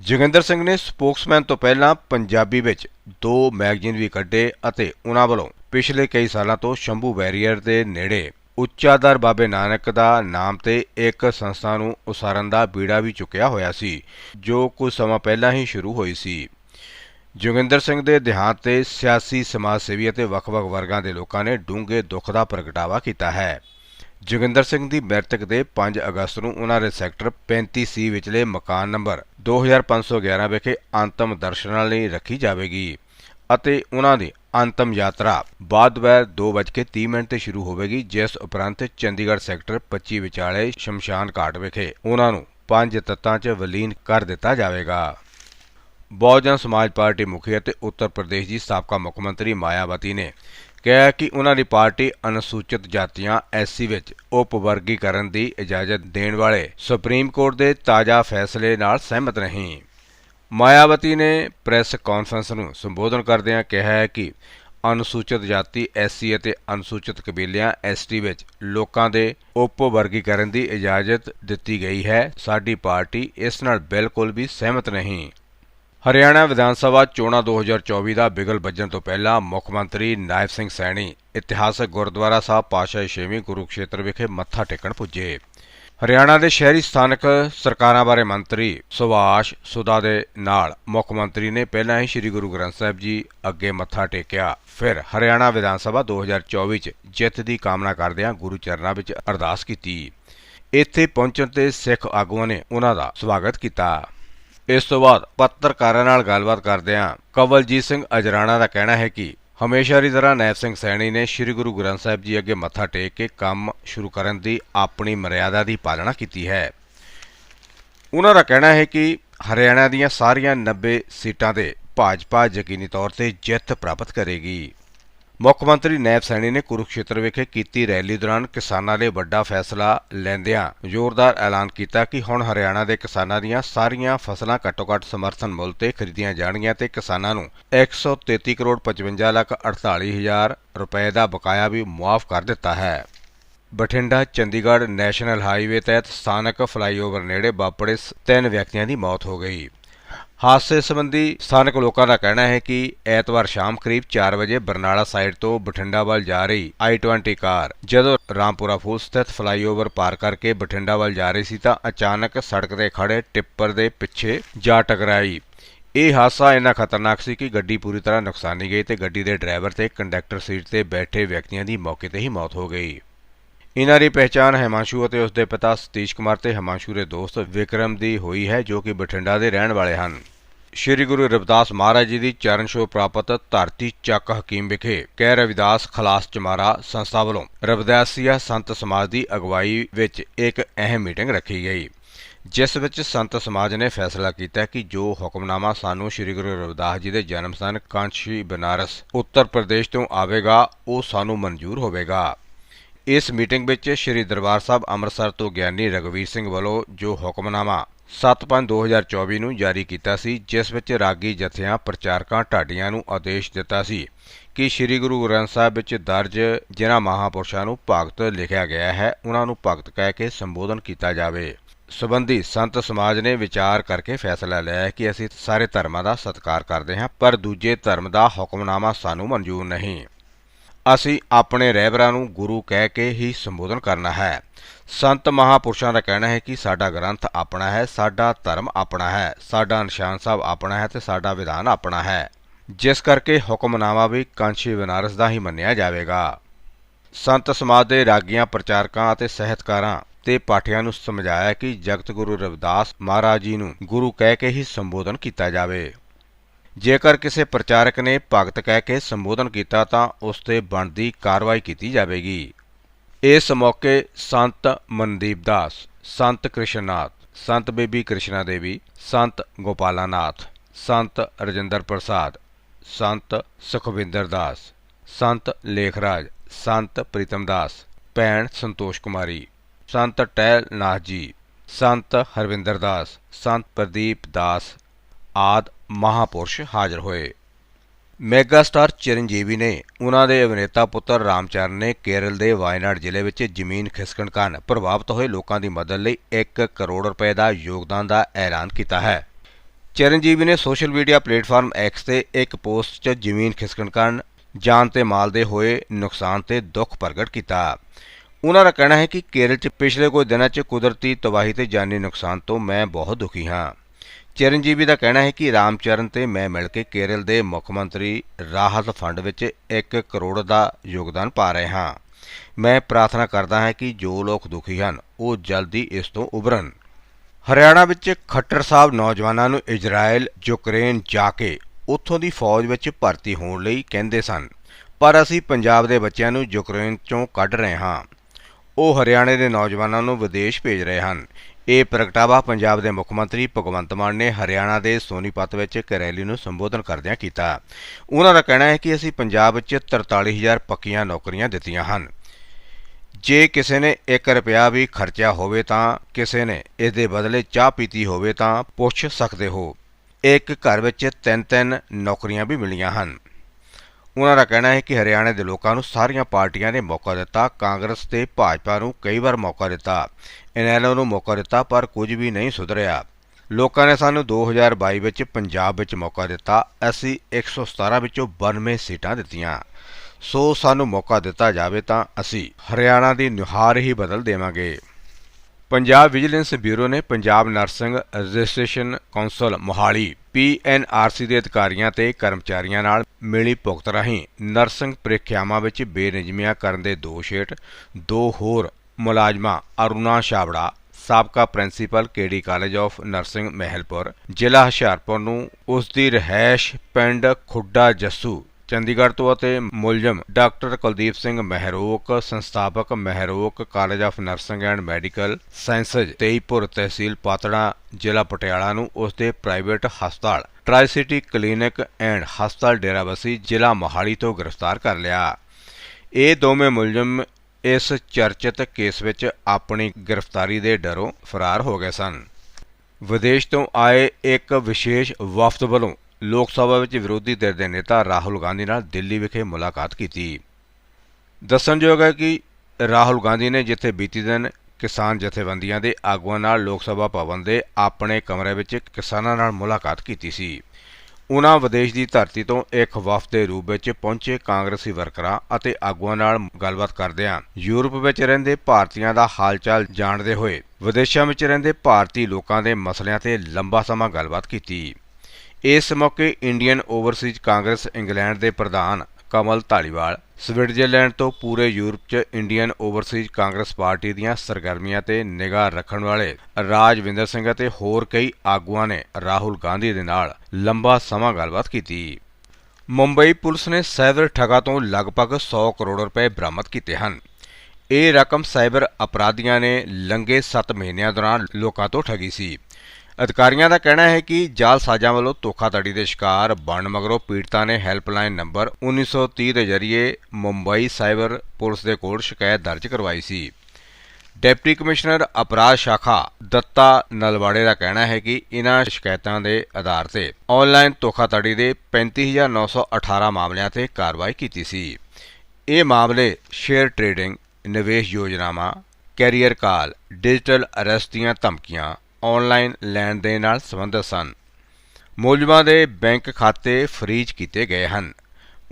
ਜੋਗਿੰਦਰ ਸਿੰਘ ਨੇ ਸਪੋਕਸਮੈਨ ਤੋਂ ਪਹਿਲਾਂ ਪੰਜਾਬੀ ਵਿੱਚ ਦੋ ਮੈਗਜ਼ੀਨ ਵੀ ਕੱਢੇ ਅਤੇ ਉਹਨਾਂ ਵੱਲੋਂ ਪਿਛਲੇ ਕਈ ਸਾਲਾਂ ਤੋਂ ਸ਼ੰਭੂ ਬੈਰੀਅਰ ਦੇ ਨੇੜੇ ਉੱਚਾਦਰ ਬਾਬੇ ਨਾਨਕ ਦਾ ਨਾਮ ਤੇ ਇੱਕ ਸੰਸਥਾ ਨੂੰ ਉਸਾਰਨ ਦਾ ਬੀੜਾ ਵੀ ਚੁੱਕਿਆ ਹੋਇਆ ਸੀ, ਜੋ ਕੁਝ ਸਮਾਂ ਪਹਿਲਾਂ ਹੀ ਸ਼ੁਰੂ ਹੋਈ ਸੀ। ਜੋਗਿੰਦਰ ਸਿੰਘ ਦੇ ਦੇਹਾਂਤ ਤੇ ਸਿਆਸੀ ਸਮਾਜ ਸੇਵੀ ਅਤੇ ਵੱਖ-ਵੱਖ ਵਰਗਾਂ ਦੇ ਲੋਕਾਂ ਨੇ ਡੂੰਘੇ ਦੁੱਖ ਦਾ ਪ੍ਰਗਟਾਵਾ ਕੀਤਾ ਹੈ। ਜੋਗਿੰਦਰ ਸਿੰਘ ਦੀ ਮ੍ਰਿਤਕ ਦੇ 5 ਅਗਸਤ ਨੂੰ ਉਹਨਾਂ ਦੇ ਸੈਕਟਰ 35C ਵਿਚਲੇ ਮਕਾਨ ਨੰਬਰ 2511 ਵਿਖੇ ਅੰਤਮ ਦਰਸ਼ਨਾਂ ਲਈ ਰੱਖੀ ਜਾਵੇਗੀ ਅਤੇ ਉਹਨਾਂ ਦੀ ਅੰਤਮ ਯਾਤਰਾ ਬਾਅਦ ਵੈਰ 2:30 ਮਿੰਟ ਤੇ ਸ਼ੁਰੂ ਹੋਵੇਗੀ, ਜਿਸ ਉਪਰੰਤ ਚੰਡੀਗੜ੍ਹ ਸੈਕਟਰ 25 ਵਿਚਾਲੇ ਸ਼ਮਸ਼ਾਨ ਘਾਟ ਵਿਖੇ ਉਹਨਾਂ ਨੂੰ ਪੰਜ ਤੱਤਾਂ 'ਚ ਵਿਲੀਨ ਕਰ ਦਿੱਤਾ ਜਾਵੇਗਾ। ਬਹੁਜਨ ਸਮਾਜ ਪਾਰਟੀ ਮੁਖੀ ਅਤੇ ਉੱਤਰ ਪ੍ਰਦੇਸ਼ ਦੀ ਸਾਬਕਾ ਮੁੱਖ ਮੰਤਰੀ ਮਾਇਆਵਤੀ ਨੇ ਕਿਹਾ ਕਿ ਉਹਨਾਂ ਦੀ ਪਾਰਟੀ ਅਨੁਸੂਚਿਤ ਜਾਤੀਆਂ ਐਸਸੀ ਵਿੱਚ ਉਪ ਵਰਗੀਕਰਨ ਦੀ ਇਜਾਜ਼ਤ ਦੇਣ ਵਾਲੇ ਸੁਪਰੀਮ ਕੋਰਟ ਦੇ ਤਾਜ਼ਾ ਫੈਸਲੇ ਨਾਲ ਸਹਿਮਤ ਨਹੀਂ। ਮਾਇਆਵਤੀ ਨੇ ਪ੍ਰੈਸ ਕਾਨਫਰੰਸ ਨੂੰ ਸੰਬੋਧਨ ਕਰਦਿਆਂ ਕਿਹਾ ਹੈ ਕਿ ਅਨੁਸੂਚਿਤ ਜਾਤੀ ਐਸਸੀ ਅਤੇ ਅਨੁਸੂਚਿਤ ਕਬੀਲਿਆਂ ਐਸਟੀ ਵਿੱਚ ਲੋਕਾਂ ਦੇ ਉਪ ਵਰਗੀਕਰਨ ਦੀ ਇਜਾਜ਼ਤ ਦਿੱਤੀ ਗਈ ਹੈ। ਸਾਡੀ ਪਾਰਟੀ ਇਸ ਨਾਲ ਬਿਲਕੁਲ ਵੀ ਸਹਿਮਤ ਨਹੀਂ। ਹਰਿਆਣਾ ਵਿਧਾਨ ਸਭਾ ਚੋਣਾਂ 2024 ਦਾ ਬਿਗਲ ਵੱਜਣ ਤੋਂ ਪਹਿਲਾਂ ਮੁੱਖ ਮੰਤਰੀ ਨਾਇਬ ਸਿੰਘ ਸੈਣੀ ਇਤਿਹਾਸਕ ਗੁਰਦੁਆਰਾ ਸਾਹਿਬ ਪਾਸ਼ਾ ਛੇਵੀਂ ਕੁਰੂਕਸ਼ੇਤਰ ਵਿਖੇ ਮੱਥਾ ਟੇਕਣ ਪੁੱਜੇ। ਹਰਿਆਣਾ ਦੇ ਸ਼ਹਿਰੀ ਸਥਾਨਕ ਸਰਕਾਰਾਂ ਬਾਰੇ ਮੰਤਰੀ ਸੁਭਾਸ਼ ਸੁਦਾ ਦੇ ਨਾਲ ਮੁੱਖ ਮੰਤਰੀ ਨੇ ਪਹਿਲਾਂ ਹੀ ਸ੍ਰੀ ਗੁਰੂ ਗ੍ਰੰਥ ਸਾਹਿਬ ਜੀ ਅੱਗੇ ਮੱਥਾ ਟੇਕਿਆ। ਫਿਰ ਹਰਿਆਣਾ ਵਿਧਾਨ ਸਭਾ 2024 ਚ ਜਿੱਤ ਦੀ ਕਾਮਨਾ ਕਰਦਿਆਂ ਗੁਰੂ ਚਰਨਾਂ ਵਿੱਚ ਅਰਦਾਸ ਕੀਤੀ। ਇੱਥੇ ਪਹੁੰਚਣ ਤੇ ਸਿੱਖ ਆਗੂਆਂ ਨੇ ਉਹਨਾਂ ਦਾ ਸਵਾਗਤ ਕੀਤਾ। ਇਸ ਤੋਂ ਬਾਅਦ ਪੱਤਰਕਾਰਾਂ ਨਾਲ ਗੱਲਬਾਤ ਕਰਦਿਆਂ ਕਵਲਜੀਤ ਸਿੰਘ ਅਜਰਾਣਾ ਦਾ ਕਹਿਣਾ ਹੈ ਕਿ ਹਮੇਸ਼ਾ ਦੀ ਤਰ੍ਹਾਂ ਨੈਬ ਸਿੰਘ ਸੈਣੀ ਨੇ ਸ੍ਰੀ ਗੁਰੂ ਗ੍ਰੰਥ ਸਾਹਿਬ ਜੀ ਅੱਗੇ ਮੱਥਾ ਟੇਕ ਕੇ ਕੰਮ ਸ਼ੁਰੂ ਕਰਨ ਦੀ ਆਪਣੀ ਮਰਿਆਦਾ ਦੀ ਪਾਲਣਾ ਕੀਤੀ ਹੈ। ਉਹਨਾਂ ਦਾ ਕਹਿਣਾ ਹੈ ਕਿ ਹਰਿਆਣਾ ਦੀਆਂ ਸਾਰੀਆਂ 90 ਸੀਟਾਂ ਤੇ ਭਾਜਪਾ ਯਕੀਨੀ ਤੌਰ ਤੇ ਜਿੱਤ ਪ੍ਰਾਪਤ ਕਰੇਗੀ। ਮੁੱਖ ਮੰਤਰੀ ਨੈਬ ਸੈਣੀ ਨੇ ਕੁਰੂਕਸ਼ੇਤਰ ਵਿਖੇ ਕੀਤੀ ਰੈਲੀ ਦੌਰਾਨ ਕਿਸਾਨਾਂ ਲਈ ਵੱਡਾ ਫੈਸਲਾ ਲੈਂਦਿਆਂ ਜ਼ੋਰਦਾਰ ਐਲਾਨ ਕੀਤਾ ਕਿ ਹੁਣ ਹਰਿਆਣਾ ਦੇ ਕਿਸਾਨਾਂ ਦੀਆਂ ਸਾਰੀਆਂ ਫਸਲਾਂ ਘੱਟੋ-ਘੱਟ ਸਮਰਥਨ ਮੁੱਲ ਤੇ ਖਰੀਦੀਆਂ ਜਾਣਗੀਆਂ ਤੇ ਕਿਸਾਨਾਂ ਨੂੰ 133 ਕਰੋੜ 55 ਲੱਖ 48 ਹਜ਼ਾਰ ਰੁਪਏ ਦਾ ਬਕਾਇਆ ਵੀ ਮੁਆਫ ਕਰ ਦਿੱਤਾ ਹੈ। ਬਠਿੰਡਾ ਚੰਡੀਗੜ੍ਹ ਨੈਸ਼ਨਲ ਹਾਈਵੇ ਤਹਿਤ ਸਥਾਨਕ ਫਲਾਈਓਵਰ ਨੇੜੇ ਵਾਪਰੇ ਤਿੰਨ ਵਿਅਕਤੀਆਂ ਦੀ ਮੌਤ ਹੋ ਗਈ। ਹਾਦਸੇ ਸੰਬੰਧੀ ਸਥਾਨਕ ਲੋਕਾਂ ਦਾ ਕਹਿਣਾ ਹੈ ਕਿ ਐਤਵਾਰ ਸ਼ਾਮ ਕਰੀਬ 4 ਵਜੇ ਬਰਨਾਲਾ ਸਾਈਡ ਤੋਂ ਬਠਿੰਡਾ ਵੱਲ ਜਾ ਰਹੀ i20 ਕਾਰ, ਜਦੋਂ ਰਾਮਪੁਰਾ ਫੂਲ ਸਥਿਤ ਫਲਾਈਓਵਰ ਪਾਰ ਕਰਕੇ ਬਠਿੰਡਾ ਵੱਲ ਜਾ ਰਹੀ ਸੀ ਤਾਂ ਅਚਾਨਕ ਸੜਕ ਤੇ ਖੜੇ ਟਿੱਪਰ ਦੇ ਪਿੱਛੇ ਜਾ ਟਕਰਾਈ। ਇਹ ਹਾਦਸਾ ਇੰਨਾ ਖਤਰਨਾਕ ਸੀ ਕਿ ਗੱਡੀ ਪੂਰੀ ਤਰ੍ਹਾਂ ਨੁਕਸਾਨੀ ਗਈ ਤੇ ਗੱਡੀ ਦੇ ਡਰਾਈਵਰ ਤੇ ਕੰਡਕਟਰ ਸੀਟ ਤੇ ਬੈਠੇ ਵਿਅਕਤੀਆਂ ਦੀ ਮੌਕੇ ਤੇ ਹੀ ਮੌਤ ਹੋ ਗਈ। ਇਹਨਾਂ ਦੀ ਪਹਿਚਾਣ ਹਿਮਾਂਸ਼ੂ ਅਤੇ ਉਸ ਦੇ ਪਿਤਾ ਸਤੀਸ਼ ਕੁਮਾਰ ਤੇ ਹਿਮਾਂਸ਼ੂ ਦੇ ਦੋਸਤ ਵਿਕਰਮ ਦੀ ਹੋਈ ਹੈ, ਜੋ ਕਿ ਬਠਿੰਡਾ ਦੇ ਰਹਿਣ ਵਾਲੇ ਹਨ। ਸ੍ਰੀ ਗੁਰੂ ਰਵਿਦਾਸ ਮਹਾਰਾਜ ਜੀ ਦੀ ਚਰਨ ਛੋਹ ਪ੍ਰਾਪਤ ਧਰਤੀ ਚੱਕ ਹਕੀਮ ਵਿਖੇ ਕਹਿ ਰਵਿਦਾਸ ਖਲਾਸ ਚਮਾਰਾ ਸੰਸਥਾ ਵੱਲੋਂ ਰਵਿਦਾਸੀਆ ਸੰਤ ਸਮਾਜ ਦੀ ਅਗਵਾਈ ਵਿੱਚ ਇੱਕ ਅਹਿਮ ਮੀਟਿੰਗ ਰੱਖੀ ਗਈ। ਜਿਸ ਵਿੱਚ ਸੰਤ ਸਮਾਜ ਨੇ ਫੈਸਲਾ ਕੀਤਾ ਕਿ ਜੋ ਹੁਕਮਨਾਮਾ ਸਾਨੂੰ ਸ੍ਰੀ ਗੁਰੂ ਰਵਿਦਾਸ ਜੀ ਦੇ ਜਨਮ ਸਥਾਨ ਕਾਂਸ਼ੀ, ਬਨਾਰਸ, ਉੱਤਰ ਪ੍ਰਦੇਸ਼ ਤੋਂ ਆਵੇਗਾ, ਉਹ ਸਾਨੂੰ ਮਨਜ਼ੂਰ ਹੋਵੇਗਾ। ਇਸ ਮੀਟਿੰਗ ਵਿੱਚ ਸ੍ਰੀ ਦਰਬਾਰ ਸਾਹਿਬ ਅੰਮ੍ਰਿਤਸਰ ਤੋਂ ਗਿਆਨੀ ਰਗਵੀਰ ਸਿੰਘ ਵੱਲੋਂ ਜੋ ਹੁਕਮਨਾਮਾ 7/5/2024 ਨੂੰ ਜਾਰੀ ਕੀਤਾ ਸੀ, ਜਿਸ ਵਿੱਚ ਰਾਗੀ ਜਥਿਆਂ, ਪ੍ਰਚਾਰਕਾਂ, ਢਾਡੀਆਂ ਨੂੰ ਆਦੇਸ਼ ਦਿੱਤਾ ਸੀ ਕਿ ਸ੍ਰੀ ਗੁਰੂ ਗ੍ਰੰਥ ਸਾਹਿਬ ਵਿੱਚ ਦਰਜ ਜਿਨ੍ਹਾਂ ਮਹਾਪੁਰਸ਼ਾਂ ਨੂੰ ਭਗਤ ਲਿਖਿਆ ਗਿਆ ਹੈ, ਉਹਨਾਂ ਨੂੰ ਭਗਤ ਕਹਿ ਕੇ ਸੰਬੋਧਨ ਕੀਤਾ ਜਾਵੇ। ਸਬੰਧੀ ਸੰਤ ਸਮਾਜ ਨੇ ਵਿਚਾਰ ਕਰਕੇ ਫੈਸਲਾ ਲਿਆ ਕਿ ਅਸੀਂ ਸਾਰੇ ਧਰਮਾਂ ਦਾ ਸਤਿਕਾਰ ਕਰਦੇ ਹਾਂ, ਪਰ ਦੂਜੇ ਧਰਮ ਦਾ ਹੁਕਮਨਾਮਾ ਸਾਨੂੰ ਮਨਜ਼ੂਰ ਨਹੀਂ। ਅਸੀਂ ਆਪਣੇ ਰਹਿਬਰਾਂ ਨੂੰ ਗੁਰੂ ਕਹਿ ਕੇ ਹੀ ਸੰਬੋਧਨ ਕਰਨਾ ਹੈ। ਸੰਤ ਮਹਾਪੁਰਸ਼ਾਂ ਦਾ ਕਹਿਣਾ ਹੈ ਕਿ ਸਾਡਾ ਗ੍ਰੰਥ ਆਪਣਾ ਹੈ, ਸਾਡਾ ਧਰਮ ਆਪਣਾ ਹੈ, ਸਾਡਾ ਨਿਸ਼ਾਨ ਸਾਹਿਬ ਆਪਣਾ ਹੈ ਤੇ ਸਾਡਾ ਵਿਧਾਨ ਆਪਣਾ ਹੈ। ਜਿਸ ਕਰਕੇ ਹੁਕਮਨਾਮਾ ਵੀ ਕਾਂਸ਼ੀ ਬਨਾਰਸ ਦਾ ਹੀ ਮੰਨਿਆ ਜਾਵੇਗਾ। ਸੰਤ ਸਮਾਜ ਦੇ ਰਾਗੀਆਂ, ਪ੍ਰਚਾਰਕਾਂ ਅਤੇ ਸਹਿਤਕਾਰਾਂ ਤੇ ਪਾਠੀਆਂ ਨੂੰ ਸਮਝਾਇਆ ਕਿ ਜਗਤ ਗੁਰੂ ਰਵਿਦਾਸ ਮਹਾਰਾਜ ਜੀ ਨੂੰ ਗੁਰੂ ਕਹਿ ਕੇ ਹੀ ਸੰਬੋਧਨ ਕੀਤਾ ਜਾਵੇ। ਜੇਕਰ ਕਿਸੇ ਪ੍ਰਚਾਰਕ ਨੇ ਭਗਤ ਕਹਿ ਕੇ ਸੰਬੋਧਨ ਕੀਤਾ ਤਾਂ ਉਸ ਤੇ ਬਣਦੀ ਕਾਰਵਾਈ ਕੀਤੀ ਜਾਵੇਗੀ। ਇਸ ਮੌਕੇ ਸੰਤ ਮਨਦੀਪ ਦਾਸ, ਸੰਤ ਕ੍ਰਿਸ਼ਨਨਾਥ, ਸੰਤ ਬੇਬੀ ਕ੍ਰਿਸ਼ਨਾ ਦੇਵੀ, ਸੰਤ ਗੋਪਾਲਾਨਾਥ, ਸੰਤ ਰਜਿੰਦਰ ਪ੍ਰਸਾਦ, ਸੰਤ ਸੁਖਵਿੰਦਰ ਦਾਸ, ਸੰਤ ਲੇਖਰਾਜ, ਸੰਤ ਪ੍ਰੀਤਮ ਦਾਸ, ਭੈਣ ਸੰਤੋਸ਼ ਕੁਮਾਰੀ, ਸੰਤ ਟਹਿਲ ਨਾਥ ਜੀ, ਸੰਤ ਹਰਵਿੰਦਰ ਦਾਸ, ਸੰਤ ਪ੍ਰਦੀਪ ਦਾਸ ਆਦ ਮਹਾਪੁਰਸ਼ ਹਾਜ਼ਰ ਹੋਏ। ਮੈਗਾ ਸਟਾਰ ਚਿਰੰਜੀਵੀ ਨੇ ਉਹਨਾਂ ਦੇ ਅਭਿਨੇਤਾ ਪੁੱਤਰ ਰਾਮਚਰਨ ਨੇ ਕੇਰਲ ਦੇ ਵਾਇਨਾਡ ਜ਼ਿਲ੍ਹੇ ਵਿੱਚ ਜ਼ਮੀਨ ਖਿਸਕਣ ਕਾਰਨ ਪ੍ਰਭਾਵਿਤ ਹੋਏ ਲੋਕਾਂ ਦੀ ਮਦਦ ਲਈ 1 ਕਰੋੜ ਰੁਪਏ ਦਾ ਯੋਗਦਾਨ ਦਾ ਐਲਾਨ ਕੀਤਾ ਹੈ। ਚਿਰੰਜੀਵੀ ਨੇ ਸੋਸ਼ਲ ਮੀਡੀਆ ਪਲੇਟਫਾਰਮ ਐਕਸ ਤੇ ਇੱਕ ਪੋਸਟ 'ਚ ਜ਼ਮੀਨ ਖਿਸਕਣ ਕਾਰਨ ਜਾਨ ਤੇ ਮਾਲ ਦੇ ਹੋਏ ਨੁਕਸਾਨ ਤੇ ਦੁੱਖ ਪ੍ਰਗਟ ਕੀਤਾ। ਉਹਨਾਂ ਦਾ ਕਹਿਣਾ ਹੈ ਕਿ ਕੇਰਲ 'ਚ ਪਿਛਲੇ ਕੁਝ ਦਿਨਾਂ 'ਚ ਕੁਦਰਤੀ ਤਬਾਹੀ ਤੇ ਜਾਨੀ ਨੁਕਸਾਨ ਤੋਂ ਮੈਂ ਬਹੁਤ ਦੁਖੀ ਹਾਂ। ਚਿਰੰਜੀਵੀ ਦਾ ਕਹਿਣਾ ਹੈ ਕਿ ਰਾਮਚਰਨ ਤੇ ਮੈਂ ਮਿਲ ਕੇ ਕੇਰਲ ਦੇ ਮੁੱਖ ਮੰਤਰੀ ਰਾਹਤ ਫੰਡ ਵਿੱਚ 1 ਕਰੋੜ ਦਾ ਯੋਗਦਾਨ ਪਾ ਰਹੇ ਹਾਂ। ਮੈਂ ਪ੍ਰਾਰਥਨਾ ਕਰਦਾ ਹਾਂ ਕਿ ਜੋ ਲੋਕ ਦੁਖੀ ਹਨ, ਉਹ ਜਲਦੀ ਇਸ ਤੋਂ ਉਭਰਨ। ਹਰਿਆਣਾ ਵਿੱਚ ਖੱਟਰ ਸਾਹਿਬ ਨੌਜਵਾਨਾਂ ਨੂੰ ਇਜ਼ਰਾਈਲ ਯੂਕਰੇਨ ਜਾ ਕੇ ਉੱਥੋਂ ਦੀ ਫੌਜ ਵਿੱਚ ਭਰਤੀ ਹੋਣ ਲਈ ਕਹਿੰਦੇ ਸਨ, ਪਰ ਅਸੀਂ ਪੰਜਾਬ ਦੇ ਬੱਚਿਆਂ ਨੂੰ ਯੂਕਰੇਨ ਚੋਂ ਕੱਢ ਰਹੇ ਹਾਂ। ਉਹ ਹਰਿਆਣੇ ਦੇ ਨੌਜਵਾਨਾਂ ਨੂੰ ਵਿਦੇਸ਼ ਭੇਜ ਰਹੇ ਹਨ। ਇਹ ਪ੍ਰਗਟਾਵਾ ਪੰਜਾਬ ਦੇ ਮੁੱਖ ਮੰਤਰੀ ਭਗਵੰਤ ਮਾਨ ਨੇ ਹਰਿਆਣਾ ਦੇ ਸੋਨੀਪਤ ਵਿੱਚ ਇੱਕ ਰੈਲੀ ਨੂੰ ਸੰਬੋਧਨ ਕਰਦਿਆਂ ਕੀਤਾ। ਉਹਨਾਂ ਦਾ ਕਹਿਣਾ ਹੈ ਕਿ ਅਸੀਂ ਪੰਜਾਬ ਵਿੱਚ 43000 ਪੱਕੀਆਂ ਨੌਕਰੀਆਂ ਦਿੱਤੀਆਂ ਹਨ। ਜੇ ਕਿਸੇ ਨੇ 1 ਰੁਪਿਆ ਵੀ ਖਰਚਿਆ ਹੋਵੇ ਤਾਂ ਕਿਸੇ ਨੇ ਇਸ ਦੇ ਬਦਲੇ ਚਾਹ ਪੀਤੀ ਹੋਵੇ ਤਾਂ ਪੁੱਛ ਸਕਦੇ ਹੋ। ਇੱਕ ਘਰ ਵਿੱਚ ਤਿੰਨ ਤਿੰਨ ਨੌਕਰੀਆਂ ਵੀ ਮਿਲੀਆਂ ਹਨ। ਉਹਨਾਂ ਦਾ ਕਹਿਣਾ ਹੈ ਕਿ ਹਰਿਆਣਾ ਦੇ ਲੋਕਾਂ ਨੂੰ ਸਾਰੀਆਂ ਪਾਰਟੀਆਂ ਨੇ ਮੌਕਾ ਦਿੱਤਾ, ਕਾਂਗਰਸ ਤੇ ਭਾਜਪਾ ਨੂੰ ਕਈ ਵਾਰ ਮੌਕਾ ਦਿੱਤਾ। ਇਨੈਲੋ ਨੂੰ ਮੌਕਾ ਦਿੱਤਾ, ਪਰ ਕੁਝ ਵੀ ਨਹੀਂ ਸੁਧਰਿਆ। ਲੋਕਾਂ ਨੇ ਸਾਨੂੰ 2022 ਵਿੱਚ ਪੰਜਾਬ ਵਿੱਚ ਮੌਕਾ ਦਿੱਤਾ। ਅਸੀਂ 117 ਵਿੱਚੋਂ 92 ਸੀਟਾਂ ਦਿੱਤੀਆਂ। ਸੋ ਸਾਨੂੰ ਮੌਕਾ ਦਿੱਤਾ ਜਾਵੇ ਤਾਂ ਅਸੀਂ ਹਰਿਆਣਾ ਦੀ ਨੁਹਾਰ ਹੀ ਬਦਲ ਦੇਵਾਂਗੇ। ਪੰਜਾਬ ਵਿਜੀਲੈਂਸ ਬਿਊਰੋ ਨੇ Punjab nursing registration council Mohali PNRC ਦੇ ਅਧਿਕਾਰੀਆਂ ਤੇ ਕਰਮਚਾਰੀਆਂ ਨਾਲ ਮਿਲੀ ਭੁਗਤ ਰਾਹੀਂ ਨਰਸਿੰਗ ਪ੍ਰੀਖਿਆਵਾਂ ਵਿੱਚ ਬੇਨਿਯਮੀਆਂ ਕਰਨ ਦੇ ਦੋਸ਼ ਹੇਠ ਦੋ ਹੋਰ ਮੁਲਾਜ਼ਮਾਂ, ਅਰੁਣਾ ਸ਼ਾਬੜਾ ਸਾਬਕਾ principal KD college of nursing Mahilpur, ਜ਼ਿਲ੍ਹਾ ਹੁਸ਼ਿਆਰਪੁਰ ਨੂੰ ਉਸ ਦੀ ਰਹਿائش ਪਿੰਡ ਖੁੱਡਾ ਜੱਸੂ ਚੰਡੀਗੜ੍ਹ ਤੋਂ ਅਤੇ ਮੁਲਜ਼ਮ ਡਾਕਟਰ ਕੁਲਦੀਪ ਸਿੰਘ ਮਹਿਰੋਕ, ਸੰਸਥਾਪਕ Mehrok, college of nursing and medical sciences, Teipur tehsil Patran, ਜ਼ਿਲ੍ਹਾ ਪਟਿਆਲਾ ਨੂੰ ਉਸ ਦੇ ਪ੍ਰਾਈਵੇਟ ਹਸਪਤਾਲ ਟ੍ਰਾਈ ਸਿਟੀ ਕਲੀਨਿਕ ਐਂਡ ਹਸਪਤਾਲ ਡੇਰਾਬੱਸੀ ਜ਼ਿਲ੍ਹਾ ਮੋਹਾਲੀ ਤੋਂ ਗ੍ਰਿਫਤਾਰ ਕਰ ਲਿਆ। ਇਹ ਦੋਵੇਂ ਮੁਲਜ਼ਮ ਇਸ ਚਰਚਿਤ ਕੇਸ ਵਿੱਚ ਆਪਣੀ ਗ੍ਰਿਫਤਾਰੀ ਦੇ ਡਰੋਂ ਫਰਾਰ ਹੋ ਗਏ ਸਨ। ਵਿਦੇਸ਼ ਤੋਂ ਆਏ ਇੱਕ ਵਿਸ਼ੇਸ਼ ਵਫਦ ਵੱਲੋਂ ਲੋਕ ਸਭਾ ਵਿੱਚ ਵਿਰੋਧੀ ਧਿਰ ਦੇ ਨੇਤਾ ਰਾਹੁਲ ਗਾਂਧੀ ਨਾਲ ਦਿੱਲੀ ਵਿਖੇ ਮੁਲਾਕਾਤ ਕੀਤੀ। ਦੱਸਣਯੋਗ ਹੈ ਕਿ ਰਾਹੁਲ ਗਾਂਧੀ ਨੇ ਜਿੱਥੇ ਬੀਤੀ ਦਿਨ ਕਿਸਾਨ ਜਥੇਬੰਦੀਆਂ ਦੇ ਆਗੂਆਂ ਨਾਲ ਲੋਕ ਸਭਾ ਭਵਨ ਦੇ ਆਪਣੇ ਕਮਰੇ ਵਿੱਚ ਕਿਸਾਨਾਂ ਨਾਲ ਮੁਲਾਕਾਤ ਕੀਤੀ ਸੀ। ਉਨ੍ਹਾਂ ਵਿਦੇਸ਼ ਦੀ ਧਰਤੀ ਤੋਂ ਇੱਕ ਵਫਦ ਦੇ ਰੂਪ ਵਿੱਚ ਪਹੁੰਚੇ ਕਾਂਗਰਸੀ ਵਰਕਰਾਂ ਅਤੇ ਆਗੂਆਂ ਨਾਲ ਗੱਲਬਾਤ ਕਰਦਿਆਂ ਯੂਰਪ ਵਿੱਚ ਰਹਿੰਦੇ ਭਾਰਤੀਆਂ ਦਾ ਹਾਲਚਾਲ ਜਾਣਦੇ ਹੋਏ ਵਿਦੇਸ਼ਾਂ ਵਿੱਚ ਰਹਿੰਦੇ ਭਾਰਤੀ ਲੋਕਾਂ ਦੇ ਮਸਲਿਆਂ ਤੇ ਲੰਬਾ ਸਮਾਂ ਗੱਲਬਾਤ ਕੀਤੀ। ਇਸ ਮੌਕੇ ਇੰਡੀਅਨ ਓਵਰਸੀਜ਼ ਕਾਂਗਰਸ ਇੰਗਲੈਂਡ ਦੇ ਪ੍ਰਧਾਨ ਕਮਲ ਧਾਲੀਵਾਲ, ਸਵਿਟਜ਼ਰਲੈਂਡ ਤੋਂ ਪੂਰੇ ਯੂਰਪ 'ਚ ਇੰਡੀਅਨ ਓਵਰਸੀਜ਼ ਕਾਂਗਰਸ ਪਾਰਟੀ ਦੀਆਂ ਸਰਗਰਮੀਆਂ ਤੇ ਨਿਗਾਹ ਰੱਖਣ ਵਾਲੇ ਰਾਜਵਿੰਦਰ ਸਿੰਘ ਅਤੇ ਹੋਰ ਕਈ ਆਗੂਆਂ ਨੇ ਰਾਹੁਲ ਗਾਂਧੀ ਦੇ ਨਾਲ ਲੰਬਾ ਸਮਾਂ ਗੱਲਬਾਤ ਕੀਤੀ। ਮੁੰਬਈ ਪੁਲਿਸ ਨੇ ਸਾਈਬਰ ਠੱਗਾ ਤੋਂ ਲਗਭਗ 100 ਕਰੋੜ ਰੁਪਏ ਬਰਾਮਦ ਕੀਤੇ ਹਨ। ਇਹ ਰਕਮ ਸਾਈਬਰ ਅਪਰਾਧੀਆਂ ਨੇ ਲੰਗੇ 7 ਮਹੀਨਿਆਂ ਦੌਰਾਨ ਲੋਕਾਂ ਤੋਂ ਠੱਗੀ ਸੀ। ਅਧਿਕਾਰੀਆਂ ਦਾ ਕਹਿਣਾ ਹੈ ਕਿ ਜਾਲ ਸਾਜਾਂ ਵੱਲੋਂ ਧੋਖਾਧੜੀ ਦੇ ਸ਼ਿਕਾਰ ਬਣਨ ਮਗਰੋਂ ਪੀੜਤਾਂ ਨੇ ਹੈਲਪਲਾਈਨ ਨੰਬਰ 1930 ਦੇ ਜ਼ਰੀਏ ਮੁੰਬਈ ਸਾਈਬਰ ਪੁਲਿਸ ਦੇ ਕੋਲ ਸ਼ਿਕਾਇਤ ਦਰਜ ਕਰਵਾਈ ਸੀ। ਡਿਪਟੀ ਕਮਿਸ਼ਨਰ ਅਪਰਾਧ ਸ਼ਾਖਾ ਦੱਤਾ ਨਲਵਾੜੇ ਦਾ ਕਹਿਣਾ ਹੈ ਕਿ ਇਨ੍ਹਾਂ ਸ਼ਿਕਾਇਤਾਂ ਦੇ ਆਧਾਰ ਤੇ ਆਨਲਾਈਨ ਧੋਖਾਧੜੀ ਦੇ 35918 ਮਾਮਲਿਆਂ ਤੇ ਕਾਰਵਾਈ ਕੀਤੀ ਸੀ। ਇਹ ਮਾਮਲੇ ਸ਼ੇਅਰ ਟ੍ਰੇਡਿੰਗ, ਨਿਵੇਸ਼ ਯੋਜਨਾਵਾਂ, ਕੈਰੀਅਰ ਕਾਲ, ਡਿਜੀਟਲ ਅਰੈਸਟ ਦੀਆਂ ਧਮਕੀਆਂ ਆਨਲਾਈਨ ਲੈਣ ਦੇਣ ਨਾਲ ਸੰਬੰਧਿਤ ਸਨ। ਮੁਲਜ਼ਮਾਂ ਦੇ ਬੈਂਕ ਖਾਤੇ ਫਰੀਜ਼ ਕੀਤੇ ਗਏ ਹਨ।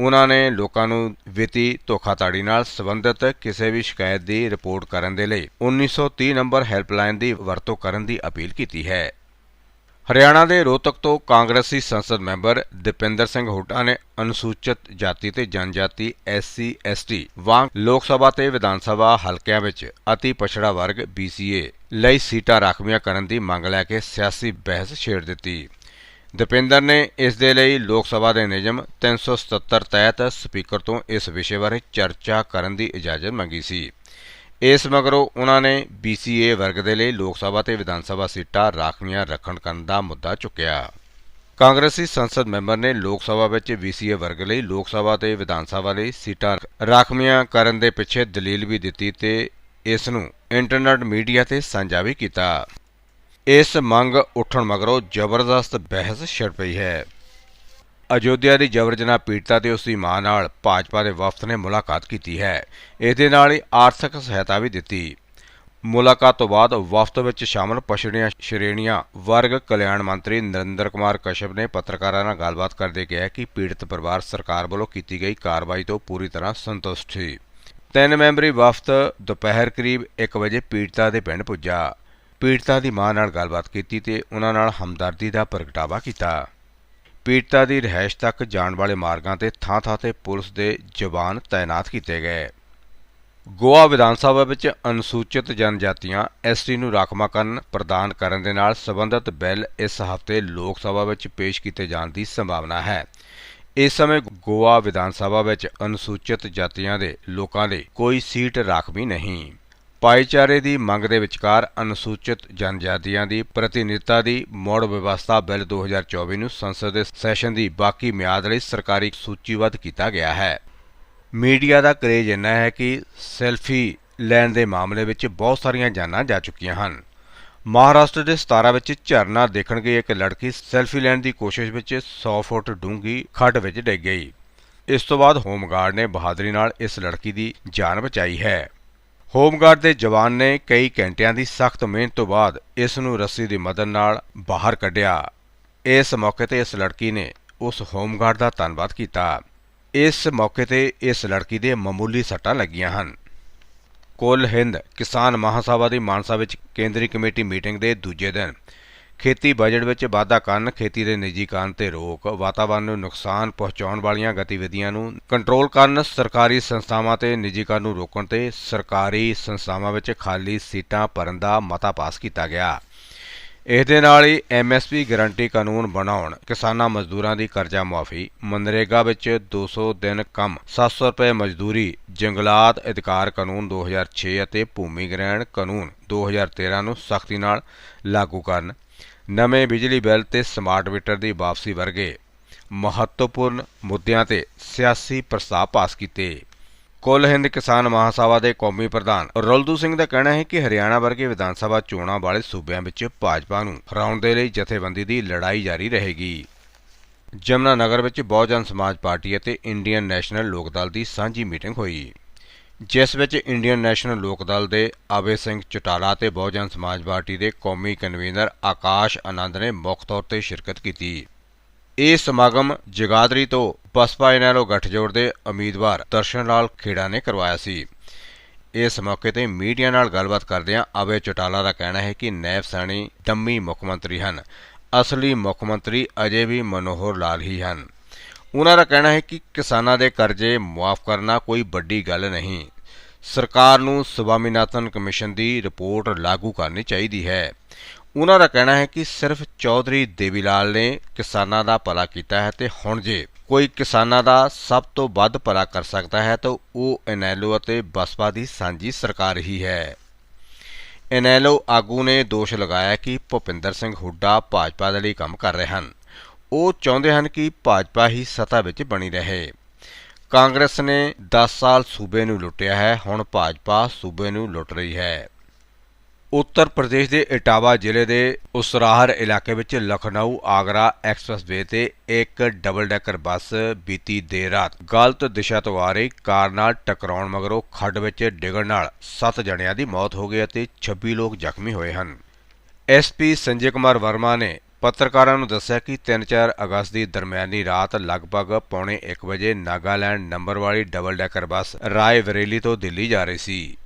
ਉਹਨਾਂ ਨੇ ਲੋਕਾਂ ਨੂੰ ਵਿੱਤੀ ਧੋਖਾਧੜੀ ਨਾਲ ਸੰਬੰਧਿਤ ਕਿਸੇ ਵੀ ਸ਼ਿਕਾਇਤ ਦੀ ਰਿਪੋਰਟ ਕਰਨ ਦੇ ਲਈ 1930 ਨੰਬਰ ਹੈਲਪਲਾਈਨ ਦੀ ਵਰਤੋਂ ਕਰਨ ਦੀ ਅਪੀਲ ਕੀਤੀ ਹੈ। ਹਰਿਆਣਾ ਦੇ ਰੋਹਤਕ ਤੋਂ ਕਾਂਗਰਸੀ ਸੰਸਦ ਮੈਂਬਰ ਦੀਪਿੰਦਰ ਸਿੰਘ ਹੁੱਡਾ ਨੇ ਅਨੁਸੂਚਿਤ ਜਾਤੀ ਤੇ ਜਨਜਾਤੀ ਐਸਸੀ, ਐਸਟੀ ਵਾਂਗ ਲੋਕ ਸਭਾ ਤੇ ਵਿਧਾਨ ਸਭਾ ਹਲਕਿਆਂ ਵਿੱਚ ਅਤੀ ਪਛੜਾ ਵਰਗ BCA ਲਈ ਸੀਟਾਂ ਰਾਖਵੀਆਂ ਕਰਨ ਦੀ ਮੰਗ ਲੈ ਕੇ ਸਿਆਸੀ ਬਹਿਸ ਛੇੜ ਦਿੱਤੀ। ਦੀਪਿੰਦਰ ਨੇ ਇਸ ਦੇ ਲਈ ਲੋਕ ਸਭਾ ਦੇ ਨਿਯਮ 377 ਤਹਿਤ ਸਪੀਕਰ ਤੋਂ ਇਸ ਵਿਸ਼ੇ ਬਾਰੇ ਚਰਚਾ ਕਰਨ ਦੀ ਇਜਾਜ਼ਤ ਮੰਗੀ ਸੀ। ਇਸ ਮਗਰੋਂ ਉਹਨਾਂ ਨੇ BCA ਵਰਗ ਦੇ ਲਈ ਲੋਕ ਸਭਾ ਤੇ ਵਿਧਾਨ ਸਭਾ ਸੀਟਾਂ ਰਾਖਵੀਆਂ ਰੱਖਣ ਕਰਨ ਦਾ ਮੁੱਦਾ ਚੁੱਕਿਆ। ਕਾਂਗਰਸੀ ਸੰਸਦ ਮੈਂਬਰ ਨੇ ਲੋਕ ਸਭਾ ਵਿੱਚ BCA ਵਰਗ ਲਈ ਲੋਕ ਸਭਾ ਤੇ ਵਿਧਾਨ ਸਭਾ ਲਈ ਸੀਟਾਂ ਰਾਖਵੀਆਂ ਕਰਨ ਦੇ ਪਿੱਛੇ ਦਲੀਲ ਵੀ ਦਿੱਤੀ ਤੇ ਇਸ ਨੂੰ ਇੰਟਰਨੈਟ ਮੀਡੀਆ ਤੇ ਸਾਂਝਾ ਵੀ ਕੀਤਾ। ਇਸ ਮੰਗ ਉੱਠਣ ਮਗਰੋਂ ਜ਼ਬਰਦਸਤ ਬਹਿਸ ਛਿੜ ਪਈ ਹੈ। ਅਯੋਧਿਆ ਦੀ ਜਬਰ ਜਨਾਹ ਪੀੜਤਾ ਤੇ ਉਸ ਦੀ ਮਾਂ ਨਾਲ ਭਾਜਪਾ ਦੇ ਵਫਦ ਨੇ ਮੁਲਾਕਾਤ ਕੀਤੀ ਹੈ। ਇਸ ਦੇ ਨਾਲ ਹੀ ਆਰਥਿਕ ਸਹਾਇਤਾ ਵੀ ਦਿੱਤੀ। ਮੁਲਾਕਾਤ ਤੋਂ ਬਾਅਦ ਵਫਦ ਵਿੱਚ ਸ਼ਾਮਲ ਪਛੜੀਆਂ ਸ਼੍ਰੇਣੀਆਂ ਵਰਗ ਕਲਿਆਣ ਮੰਤਰੀ ਨਰਿੰਦਰ ਕੁਮਾਰ ਕਸ਼ਪ ਨੇ ਪੱਤਰਕਾਰਾਂ ਨਾਲ ਗੱਲਬਾਤ ਕਰਦੇ ਕਿਹਾ ਕਿ ਪੀੜਤ ਪਰਿਵਾਰ ਸਰਕਾਰ ਵੱਲੋਂ ਕੀਤੀ ਗਈ ਕਾਰਵਾਈ ਤੋਂ ਪੂਰੀ ਤਰ੍ਹਾਂ ਸੰਤੁਸ਼ਟ ਸੀ। ਤਿੰਨ ਮੈਂਬਰੀ ਵਫਦ ਦੁਪਹਿਰ ਕਰੀਬ 1 ਵਜੇ ਪੀੜਤਾ ਦੇ ਪਿੰਡ ਪੁੱਜਾ। ਪੀੜਤਾ ਦੀ ਮਾਂ ਨਾਲ ਗੱਲਬਾਤ ਕੀਤੀ ਤੇ ਉਹਨਾਂ ਨਾਲ ਹਮਦਰਦੀ ਦਾ ਪ੍ਰਗਟਾਵਾ ਕੀਤਾ। ਪੀੜਤਾ ਦੀ ਰਿਹਾਇਸ਼ ਤੱਕ ਜਾਣ ਵਾਲੇ ਮਾਰਗਾਂ ਤੇ ਥਾਂ-ਥਾਂ ਤੇ ਪੁਲਿਸ ਦੇ ਜਵਾਨ ਤਾਇਨਾਤ ਕੀਤੇ ਗਏ। ਗੋਆ ਵਿਧਾਨ ਸਭਾ ਵਿੱਚ ਅਨੁਸੂਚਿਤ ਜਨਜਾਤੀਆਂ ਐਸਟੀ ਨੂੰ ਰਾਖਵਾਂਕਰਨ ਪ੍ਰਦਾਨ ਕਰਨ ਦੇ ਨਾਲ ਸੰਬੰਧਿਤ ਬਿੱਲ ਇਸ ਹਫ਼ਤੇ ਲੋਕ ਸਭਾ ਵਿੱਚ ਪੇਸ਼ ਕੀਤੇ ਜਾਣ ਦੀ ਸੰਭਾਵਨਾ ਹੈ। ਇਸ ਸਮੇਂ ਗੋਆ ਵਿਧਾਨ ਸਭਾ ਵਿੱਚ ਅਨੁਸੂਚਿਤ ਜਾਤੀਆਂ ਦੇ ਲੋਕਾਂ ਲਈ ਕੋਈ ਸੀਟ ਰਾਖਵੀਂ ਨਹੀਂ। ਭਾਈਚਾਰੇ ਦੀ ਮੰਗ ਦੇ ਵਿਚਕਾਰ ਅਨੁਸੂਚਿਤ ਜਨਜਾਤੀਆਂ ਦੀ ਪ੍ਰਤੀਨਿਧਤਾ ਦੀ ਮੋੜ ਵਿਵਸਥਾ ਬਿੱਲ 2024 ਨੂੰ ਸੰਸਦ ਦੇ ਸੈਸ਼ਨ ਦੀ ਬਾਕੀ ਮਿਆਦ ਲਈ ਸਰਕਾਰੀ ਸੂਚੀਬੱਧ ਕੀਤਾ ਗਿਆ ਹੈ। ਮੀਡੀਆ ਦਾ ਕਰੇਜ ਇੰਨਾ ਹੈ ਕਿ ਸੈਲਫੀ ਲੈਣ ਦੇ ਮਾਮਲੇ ਵਿੱਚ ਬਹੁਤ ਸਾਰੀਆਂ ਜਾਨਾਂ ਜਾ ਚੁੱਕੀਆਂ ਹਨ। ਮਹਾਰਾਸ਼ਟਰ ਦੇ 17 ਵਿੱਚ ਝਰਨਾ ਦੇਖਣ ਗਈ ਇੱਕ ਲੜਕੀ ਸੈਲਫੀ ਲੈਣ ਦੀ ਕੋਸ਼ਿਸ਼ ਵਿੱਚ 100 ਫੁੱਟ ਡੂੰਘੀ ਖੱਡ ਵਿੱਚ ਡਿੱਗ ਗਈ। ਇਸ ਤੋਂ ਬਾਅਦ ਹੋਮਗਾਰਡ ਨੇ ਬਹਾਦਰੀ ਨਾਲ ਇਸ ਲੜਕੀ ਦੀ ਜਾਨ ਬਚਾਈ ਹੈ। ਹੋਮਗਾਰਡ ਦੇ ਜਵਾਨ ਨੇ ਕਈ ਘੰਟਿਆਂ ਦੀ ਸਖਤ ਮਿਹਨਤ ਤੋਂ ਬਾਅਦ ਇਸ ਨੂੰ ਰੱਸੀ ਦੀ ਮਦਦ ਨਾਲ ਬਾਹਰ ਕੱਢਿਆ। ਇਸ ਮੌਕੇ ਤੇ ਇਸ ਲੜਕੀ ਨੇ ਉਸ ਹੋਮਗਾਰਡ ਦਾ ਧੰਨਵਾਦ ਕੀਤਾ। ਇਸ ਮੌਕੇ ਤੇ ਇਸ ਲੜਕੀ ਦੇ ਮਾਮੂਲੀ ਸੱਟਾਂ ਲੱਗੀਆਂ ਹਨ। ਕੁੱਲ ਹਿੰਦ ਕਿਸਾਨ ਮਹਾਸਭਾ ਦੀ ਮਾਨਸਾ ਵਿੱਚ ਕੇਂਦਰੀ ਕਮੇਟੀ ਮੀਟਿੰਗ ਦੇ ਦੂਜੇ ਦਿਨ ਖੇਤੀ ਬਜਟ ਵਿੱਚ ਵਾਧਾ ਕਰਨ ਖੇਤੀ ਦੇ ਨਿੱਜੀਕਰਨ ਤੇ ਰੋਕ ਵਾਤਾਵਰਣ ਨੂੰ ਨੁਕਸਾਨ ਪਹੁੰਚਾਉਣ ਵਾਲੀਆਂ ਗਤੀਵਿਧੀਆਂ ਨੂੰ ਕੰਟਰੋਲ ਕਰਨ, ਸਰਕਾਰੀ ਸੰਸਥਾਵਾਂ ਤੇ ਨਿੱਜੀਕਰਨ ਨੂੰ ਰੋਕਣ ਤੇ ਸਰਕਾਰੀ ਸੰਸਥਾਵਾਂ ਵਿੱਚ ਖਾਲੀ ਸੀਟਾਂ ਭਰਨ ਦਾ ਮਤਾ ਪਾਸ ਕੀਤਾ ਗਿਆ। ਇਸ ਦੇ ਨਾਲ ਹੀ ਐਮਐਸਪੀ ਗਾਰੰਟੀ ਕਾਨੂੰਨ ਬਣਾਉਣ, ਕਿਸਾਨਾਂ ਮਜ਼ਦੂਰਾਂ ਦੀ ਕਰਜ਼ਾ ਮੁਆਫੀ ਮਨਰੇਗਾ ਵਿੱਚ 200 ਦਿਨ ਕੰਮ 700 ਰੁਪਏ ਮਜ਼ਦੂਰੀ, ਜੰਗਲਾਤ ਅਧਿਕਾਰ ਕਾਨੂੰਨ 2006 ਅਤੇ ਭੂਮੀ ਗ੍ਰਹਿਣ ਕਾਨੂੰਨ 2013 ਨੂੰ ਸਖਤੀ ਨਾਲ ਲਾਗੂ ਕਰਨ ਨਵੇਂ ਬਿਜਲੀ ਬਿੱਲ ਤੇ ਸਮਾਰਟ ਮੀਟਰ ਦੀ ਵਾਪਸੀ ਵਰਗੇ ਮਹੱਤਵਪੂਰਨ ਮੁੱਦਿਆਂ ਤੇ ਸਿਆਸੀ ਪ੍ਰਸਤਾਵ ਪਾਸ ਕੀਤੇ। ਕੁੱਲ ਹਿੰਦ ਕਿਸਾਨ ਮਹਾਸਭਾ ਦੇ ਕੌਮੀ ਪ੍ਰਧਾਨ ਰੁਲਦੂ ਸਿੰਘ ਦਾ ਕਹਿਣਾ ਹੈ ਕਿ ਹਰਿਆਣਾ ਵਰਗੇ ਵਿਧਾਨ ਸਭਾ ਚੋਣਾਂ ਵਾਲੇ ਸੂਬਿਆਂ ਵਿੱਚ ਭਾਜਪਾ ਨੂੰ ਹਰਾਉਣ ਦੇ ਲਈ ਜਥੇਬੰਦੀ ਦੀ ਲੜਾਈ ਜਾਰੀ ਰਹੇਗੀ। ਜਮਨਾ ਨਗਰ ਵਿੱਚ ਬਹੁਜਨ ਸਮਾਜ ਪਾਰਟੀ ਅਤੇ ਇੰਡੀਅਨ ਨੈਸ਼ਨਲ ਲੋਕ ਦਲ ਦੀ ਸਾਂਝੀ ਮੀਟਿੰਗ ਹੋਈ। ਜਿਸ ਵਿੱਚ ਇੰਡੀਅਨ ਨੈਸ਼ਨਲ ਲੋਕ ਦਲ ਦੇ ਆਵੇ ਸਿੰਘ ਚਟਾਲਾ ਤੇ ਬਹੁਜਨ ਸਮਾਜ ਪਾਰਟੀ ਦੇ ਕੌਮੀ ਕਨਵੀਨਰ ਆਕਾਸ਼ ਆਨੰਦ ਨੇ ਮੁੱਖ ਤੌਰ ਤੇ ਸ਼ਿਰਕਤ ਕੀਤੀ। ਇਹ ਸਮਾਗਮ ਜਗਾਦਰੀ ਤੋਂ ਬਸਪਾ ਇਨੈਲੋ ਗੱਠਜੋੜ ਦੇ ਉਮੀਦਵਾਰ ਦਰਸ਼ਨ ਲਾਲ ਖੇੜਾ ਨੇ ਕਰਵਾਇਆ ਸੀ। ਇਸ ਮੌਕੇ ਤੇ ਮੀਡੀਆ ਨਾਲ ਗੱਲਬਾਤ ਕਰਦਿਆਂ ਆਵੇ ਚਟਾਲਾ ਦਾ ਕਹਿਣਾ ਹੈ ਕਿ ਨੈਬ ਸੈਣੀ ਡੰਮੀ ਮੁੱਖ ਮੰਤਰੀ ਹਨ। ਅਸਲੀ ਮੁੱਖ ਮੰਤਰੀ ਅਜੇ ਵੀ ਮਨੋਹਰ ਲਾਲ ਹੀ ਹਨ। ਉਹਨਾਂ ਦਾ ਕਹਿਣਾ ਹੈ ਕਿ ਕਿਸਾਨਾਂ ਦੇ ਕਰਜ਼ੇ ਮੁਆਫ ਕਰਨਾ ਕੋਈ ਵੱਡੀ ਗੱਲ ਨਹੀਂ। ਸਰਕਾਰ ਨੂੰ ਸਵਾਮੀਨਾਥਨ ਕਮਿਸ਼ਨ ਦੀ ਰਿਪੋਰਟ ਲਾਗੂ ਕਰਨੀ ਚਾਹੀਦੀ ਹੈ। ਉਹਨਾਂ ਦਾ ਕਹਿਣਾ ਹੈ ਕਿ ਸਿਰਫ ਚੌਧਰੀ ਦੇਵੀਲਾਲ ਨੇ ਕਿਸਾਨਾਂ ਦਾ ਭਲਾ ਕੀਤਾ ਹੈ ਤੇ ਹੁਣ ਜੇ ਕੋਈ ਕਿਸਾਨਾਂ ਦਾ ਸਭ ਤੋਂ ਵੱਧ ਭਲਾ ਕਰ ਸਕਦਾ ਹੈ ਤਾਂ ਉਹ ਐਨਐਲਓ ਅਤੇ ਬਸਪਾ ਦੀ ਸਾਂਝੀ ਸਰਕਾਰ ਹੀ ਹੈ। ਐਨਐਲਓ ਆਗੂ ਨੇ ਦੋਸ਼ ਲਗਾਇਆ ਕਿ ਭੁਪਿੰਦਰ ਸਿੰਘ ਹੁੱਡਾ ਭਾਜਪਾ ਦੇ ਲਈ ਕੰਮ ਕਰ ਰਹੇ ਹਨ। ਉਹ ਚਾਹੁੰਦੇ ਹਨ ਕਿ ਭਾਜਪਾ ਹੀ ਸੱਤਾ ਵਿੱਚ ਬਣੀ ਰਹੇ। ਕਾਂਗਰਸ ਨੇ 10 ਸਾਲ ਸੂਬੇ ਨੂੰ ਲੁੱਟਿਆ ਹੈ, ਹੁਣ ਭਾਜਪਾ ਸੂਬੇ ਨੂੰ ਲੁੱਟ ਰਹੀ ਹੈ। ਉੱਤਰ ਪ੍ਰਦੇਸ਼ ਦੇ ਇਟਾਵਾ ਜ਼ਿਲ੍ਹੇ ਦੇ ਉਸਰਾਹਰ ਇਲਾਕੇ ਵਿੱਚ ਲਖਨਊ ਆਗਰਾ ਐਕਸਪ੍ਰੈਸਵੇ ਤੇ ਇੱਕ ਡਬਲ ਡੈਕਰ ਬੱਸ ਬੀਤੀ ਦੇਰ ਰਾਤ ਗਲਤ ਦਿਸ਼ਾ ਤੋਂ ਆ ਰਹੀ ਕਾਰ ਨਾਲ ਟਕਰਾਉਣ ਮਗਰੋਂ ਖੱਡ ਵਿੱਚ ਡਿੱਗਣ ਨਾਲ 7 ਜਣਿਆਂ ਦੀ ਮੌਤ ਹੋ ਗਈ ਅਤੇ 26 ਲੋਕ ਜ਼ਖਮੀ ਹੋਏ ਹਨ। ਐਸਪੀ ਸੰਜੇ ਕੁਮਾਰ ਵਰਮਾ ਨੇ ਪੱਤਰਕਾਰਾਂ ਨੂੰ ਦੱਸਿਆ ਕਿ 3-4 ਅਗਸਤ ਦੀ ਦਰਮਿਆਨੀ ਰਾਤ ਲਗਭਗ ਪੌਣੇ 1 ਵਜੇ ਨਾਗਾਲੈਂਡ ਨੰਬਰ ਵਾਲੀ double decker bus Rae Bareli ਤੋਂ ਦਿੱਲੀ ਜਾ ਰਹੀ ਸੀ।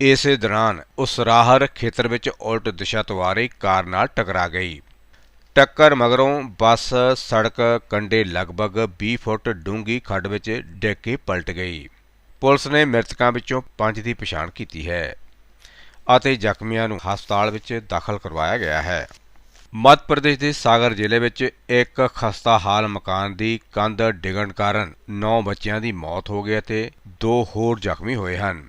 ਇਸੇ ਦੌਰਾਨ ਉਸ ਰਾਹਰ ਖੇਤਰ ਵਿੱਚ ਉਲਟ ਦਿਸ਼ਾ ਤੋਂ ਆ ਰਹੀ ਕਾਰ ਨਾਲ ਟਕਰਾ ਗਈ। ਟੱਕਰ ਮਗਰੋਂ ਬੱਸ, ਸੜਕ, ਕੰਢੇ ਲਗਭਗ 20 ਫੁੱਟ ਡੂੰਘੀ ਖੱਡ ਵਿੱਚ ਡਿੱਗ ਕੇ ਪਲਟ ਗਈ। ਪੁਲਿਸ ਨੇ ਮ੍ਰਿਤਕਾਂ ਵਿੱਚੋਂ 5 ਦੀ ਪਛਾਣ ਕੀਤੀ ਹੈ ਅਤੇ ਜ਼ਖਮੀਆਂ ਨੂੰ ਹਸਪਤਾਲ ਵਿੱਚ ਦਾਖਲ ਕਰਵਾਇਆ ਗਿਆ ਹੈ। ਮੱਧ ਪ੍ਰਦੇਸ਼ ਦੇ ਸਾਗਰ ਜ਼ਿਲ੍ਹੇ ਵਿੱਚ ਇੱਕ ਖਸਤਾ ਹਾਲ ਮਕਾਨ ਦੀ ਕੰਧ ਡਿੱਗਣ ਕਾਰਨ 9 ਬੱਚਿਆਂ ਦੀ ਮੌਤ ਹੋ ਗਈ ਅਤੇ ਦੋ ਹੋਰ ਜ਼ਖਮੀ ਹੋਏ ਹਨ।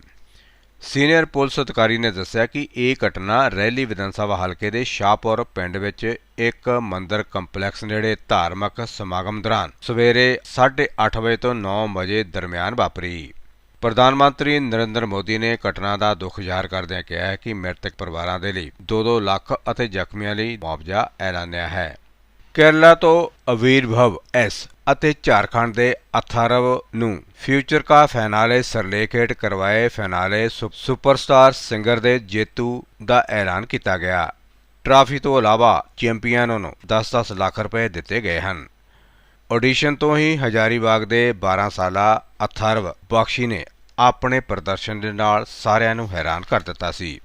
ਸੀਨੀਅਰ ਪੁਲਿਸ ਅਧਿਕਾਰੀ ਨੇ ਦੱਸਿਆ ਕਿ ਇਹ ਘਟਨਾ ਰੈਲੀ ਵਿਧਾਨ ਸਭਾ ਹਲਕੇ ਦੇ ਸ਼ਾਹਪੁਰ ਪਿੰਡ ਵਿੱਚ ਇੱਕ ਮੰਦਰ ਕੰਪਲੈਕਸ ਨੇੜੇ ਧਾਰਮਿਕ ਸਮਾਗਮ ਦੌਰਾਨ ਸਵੇਰੇ 8:30 ਵਜੇ ਤੋਂ 9 ਵਜੇ ਦਰਮਿਆਨ ਵਾਪਰੀ। ਪ੍ਰਧਾਨ ਮੰਤਰੀ ਨਰਿੰਦਰ ਮੋਦੀ ਨੇ ਘਟਨਾ ਦਾ ਦੁੱਖ ਜ਼ਾਹਰ ਕਰਦਿਆਂ ਕਿਹਾ ਹੈ ਕਿ ਮ੍ਰਿਤਕ ਪਰਿਵਾਰਾਂ ਦੇ ਲਈ 2-2 ਲੱਖ ਅਤੇ ਜ਼ਖਮੀਆਂ ਲਈ ਮੁਆਵਜ਼ਾ ਐਲਾਨਿਆ ਹੈ। ਕੇਰਲਾ ਤੋਂ ਅਵੀਰਭਵ ਐਸ ਅਤੇ ਝਾਰਖੰਡ ਦੇ ਅਥਾਰਵ ਨੂੰ ਫਿਊਚਰ ਕਾ ਫਾਈਨਾਲੇ ਸਰਲੇਖ ਹੇਠ ਕਰਵਾਏ ਫਾਈਨਾਲੇ ਸੁਪਰਸਟਾਰ ਸਿੰਗਰ ਦੇ ਜੇਤੂ ਦਾ ਐਲਾਨ ਕੀਤਾ ਗਿਆ। ਟਰਾਫੀ ਤੋਂ ਇਲਾਵਾ ਚੈਂਪੀਅਨਾਂ ਨੂੰ 10-10 ਲੱਖ ਰੁਪਏ ਦਿੱਤੇ ਗਏ ਹਨ। ਆਡੀਸ਼ਨ ਤੋਂ ਹੀ ਹਜ਼ਾਰੀਬਾਗ ਦੇ 12 ਸਾਲਾ ਅਥਰਵ ਬਖਸ਼ੀ ਨੇ ਆਪਣੇ ਪ੍ਰਦਰਸ਼ਨ ਦੇ ਨਾਲ ਸਾਰਿਆਂ ਨੂੰ ਹੈਰਾਨ ਕਰ ਦਿੱਤਾ ਸੀ।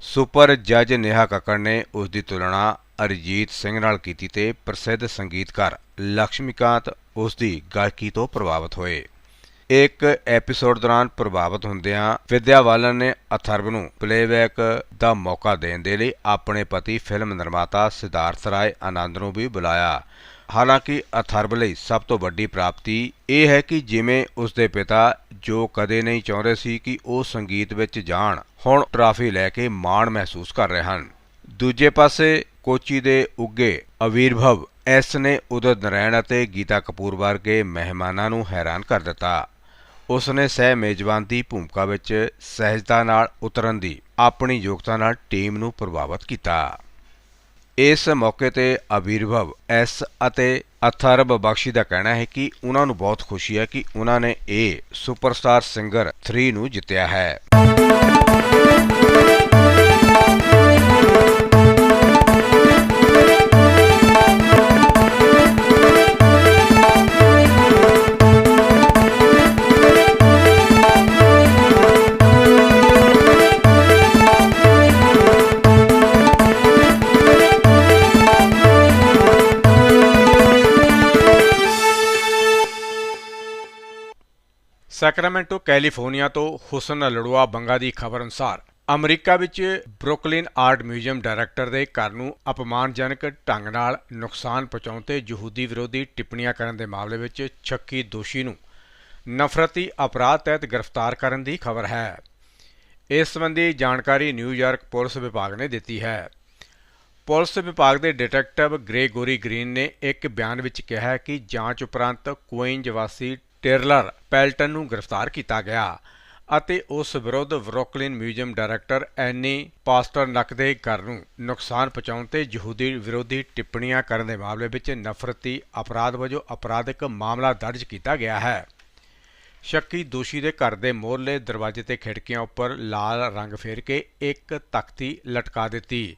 ਸੁਪਰ ਜੱਜ ਨੇਹਾ ਕੱਕੜ ਨੇ ਉਸ ਦੀ ਤੁਲਨਾ ਅਰਜੀਤ ਸਿੰਘ ਨਾਲ ਕੀਤੀ ਤੇ ਪ੍ਰਸਿੱਧ ਸੰਗੀਤਕਾਰ ਲక్ష్ਮੀਕਾਂਤ ਉਸ ਦੀ ਗਾਇਕੀ ਤੋਂ ਪ੍ਰਭਾਵਿਤ ਹੋਏ। ਇੱਕ ਐਪੀਸੋਡ ਦੌਰਾਨ ਪ੍ਰਭਾਵਿਤ ਹੁੰਦਿਆਂ ਵਿਦਿਆ ਨੇ ਅਥਰਵ ਨੂੰ ਪਲੇਬੈਕ ਦਾ ਮੌਕਾ ਦੇਣ ਦੇ ਲਈ ਆਪਣੇ ਪਤੀ ਫਿਲਮ ਨਿਰਮਾਤਾ ਸਿਧਾਰਥ ਰਾਏ ਆਨੰਦ ਨੂੰ ਵੀ ਬੁਲਾਇਆ। ਹਾਲਾਂਕਿ ਅਥਰਬ ਲਈ ਸਭ ਤੋਂ ਵੱਡੀ ਪ੍ਰਾਪਤੀ ਇਹ ਹੈ ਕਿ ਜਿਵੇਂ ਉਸ ਦੇ ਪਿਤਾ ਜੋ ਕਦੇ ਨਹੀਂ ਚਾਹੁੰਦੇ ਸੀ ਕਿ ਉਹ ਸੰਗੀਤ ਵਿੱਚ ਜਾਣ, ਹੁਣ ਟਰਾਫੀ ਲੈ ਕੇ ਮਾਣ ਮਹਿਸੂਸ ਕਰ ਰਹੇ ਹਨ। ਦੂਜੇ ਪਾਸੇ ਕੋਚੀ ਦੇ ਉੱਗੇ ਅਵੀਰਭਵ ਐਸ ਨੇ ਉਦਿਤ ਨਰੈਣ ਅਤੇ ਗੀਤਾ ਕਪੂਰ ਵਰਗੇ ਮਹਿਮਾਨਾਂ ਨੂੰ ਹੈਰਾਨ ਕਰ ਦਿੱਤਾ। ਉਸ ਨੇ ਸਹਿ ਮੇਜ਼ਬਾਨ ਦੀ ਭੂਮਿਕਾ ਵਿੱਚ ਸਹਿਜਤਾ ਨਾਲ ਉਤਰਨ ਦੀ ਆਪਣੀ ਯੋਗਤਾ ਨਾਲ ਟੀਮ ਨੂੰ ਪ੍ਰਭਾਵਿਤ ਕੀਤਾ। ਇਸ ਮੌਕੇ ਤੇ ਅਵੀਰਭਵ, ਐਸ ਅਤੇ ਅਥਰਬ ਬਖਸ਼ੀ ਦਾ ਕਹਿਣਾ ਹੈ ਕਿ ਉਹਨਾਂ ਨੂੰ ਬਹੁਤ ਖੁਸ਼ੀ ਹੈ ਕਿ ਉਹਨਾਂ ਨੇ ਇਹ ਸੁਪਰਸਟਾਰ ਸਿੰਗਰ 3 ਨੂੰ ਜਿੱਤਿਆ ਹੈ। ਸੈਕਰਾਮੈਂਟੋ, ਕੈਲੀਫੋਰਨੀਆ ਤੋਂ ਹੁਸਨ ਲੜੂਆ ਬੰਗਾ ਦੀ ਖਬਰ ਅਨੁਸਾਰ, ਅਮਰੀਕਾ ਵਿੱਚ ਬਰੁਕਲਿਨ ਆਰਟ ਮਿਊਜ਼ੀਅਮ ਡਾਇਰੈਕਟਰ ਦੇ ਘਰ ਨੂੰ ਅਪਮਾਨਜਨਕ ਢੰਗ ਨਾਲ ਨੁਕਸਾਨ ਪਹੁੰਚਾਉਣ ਤੇ ਯਹੂਦੀ ਵਿਰੋਧੀ ਟਿੱਪਣੀਆਂ ਕਰਨ ਦੇ ਮਾਮਲੇ ਵਿੱਚ ਸ਼ੱਕੀ ਦੋਸ਼ੀ ਨੂੰ ਨਫ਼ਰਤੀ ਅਪਰਾਧ ਤਹਿਤ ਗ੍ਰਿਫਤਾਰ ਕਰਨ ਦੀ ਖਬਰ ਹੈ। ਇਸ ਸੰਬੰਧੀ ਜਾਣਕਾਰੀ ਨਿਊਯਾਰਕ ਪੁਲਿਸ ਵਿਭਾਗ ਨੇ ਦਿੱਤੀ ਹੈ। ਪੁਲਿਸ ਵਿਭਾਗ ਦੇ ਡਿਟੈਕਟਿਵ ਗ੍ਰੇਗੋਰੀ ਗ੍ਰੀਨ ਨੇ ਇੱਕ ਬਿਆਨ ਵਿੱਚ ਕਿਹਾ ਕਿ ਜਾਂਚ ਉਪਰੰਤ ਕੁਇਨਜ ਵਾਸੀ ਟੇਰਲਰ ਪੈਲਟਨ ਨੂੰ ਗ੍ਰਿਫਤਾਰ ਕੀਤਾ ਗਿਆ ਅਤੇ ਉਸ ਵਿਰੁੱਧ Brooklyn museum director Anne Pasternak ਦੇ ਘਰ ਨੂੰ ਨੁਕਸਾਨ ਪਹੁੰਚਾਉਣ ਤੇ ਯਹੂਦੀ ਵਿਰੋਧੀ ਟਿੱਪਣੀਆਂ ਕਰਨ ਦੇ ਮਾਮਲੇ ਵਿੱਚ ਨਫ਼ਰਤੀ ਅਪਰਾਧ ਵਜੋਂ ਅਪਰਾਧਿਕ ਮਾਮਲਾ ਦਰਜ ਕੀਤਾ ਗਿਆ ਹੈ। ਸ਼ੱਕੀ ਦੋਸ਼ੀ ਦੇ ਘਰ ਦੇ ਮੋਹਰਲੇ ਦਰਵਾਜ਼ੇ ਤੇ ਖਿੜਕੀਆਂ ਉੱਪਰ ਲਾਲ ਰੰਗ ਫੇਰ ਕੇ ਇੱਕ ਤਖਤੀ ਲਟਕਾ ਦਿੱਤੀ,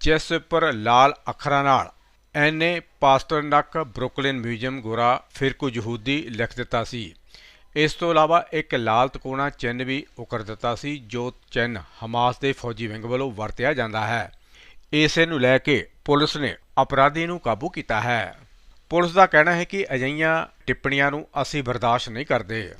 ਜਿਸ ਉੱਪਰ ਲਾਲ ਅੱਖਰਾਂ ਨਾਲ ਐਨੇ ਪਾਸਟਰਨਕ ਬਰੁਕਲਿਨ ਮਿਊਜ਼ੀਅਮ ਗੋਰਾ ਫਿਰਕੂ ਯਹੂਦੀ ਲਿਖ ਦਿੱਤਾ ਸੀ। ਇਸ ਤੋਂ ਇਲਾਵਾ ਇੱਕ ਲਾਲ ਤਕੋਣਾ ਚਿੰਨ੍ਹ ਵੀ ਉਕਰ ਦਿੱਤਾ ਸੀ, ਜੋ ਚਿੰਨ੍ਹ ਹਮਾਸ ਦੇ ਫੌਜੀ ਵਿੰਗ ਵੱਲੋਂ ਵਰਤਿਆ ਜਾਂਦਾ ਹੈ। ਇਸੇ ਨੂੰ ਲੈ ਕੇ ਪੁਲਿਸ ਨੇ ਅਪਰਾਧੀ ਨੂੰ ਕਾਬੂ ਕੀਤਾ ਹੈ। ਪੁਲਿਸ ਦਾ ਕਹਿਣਾ ਹੈ ਕਿ ਅਜਿਹੀਆਂ ਟਿੱਪਣੀਆਂ ਨੂੰ ਅਸੀਂ ਬਰਦਾਸ਼ਤ ਨਹੀਂ ਕਰਦੇ।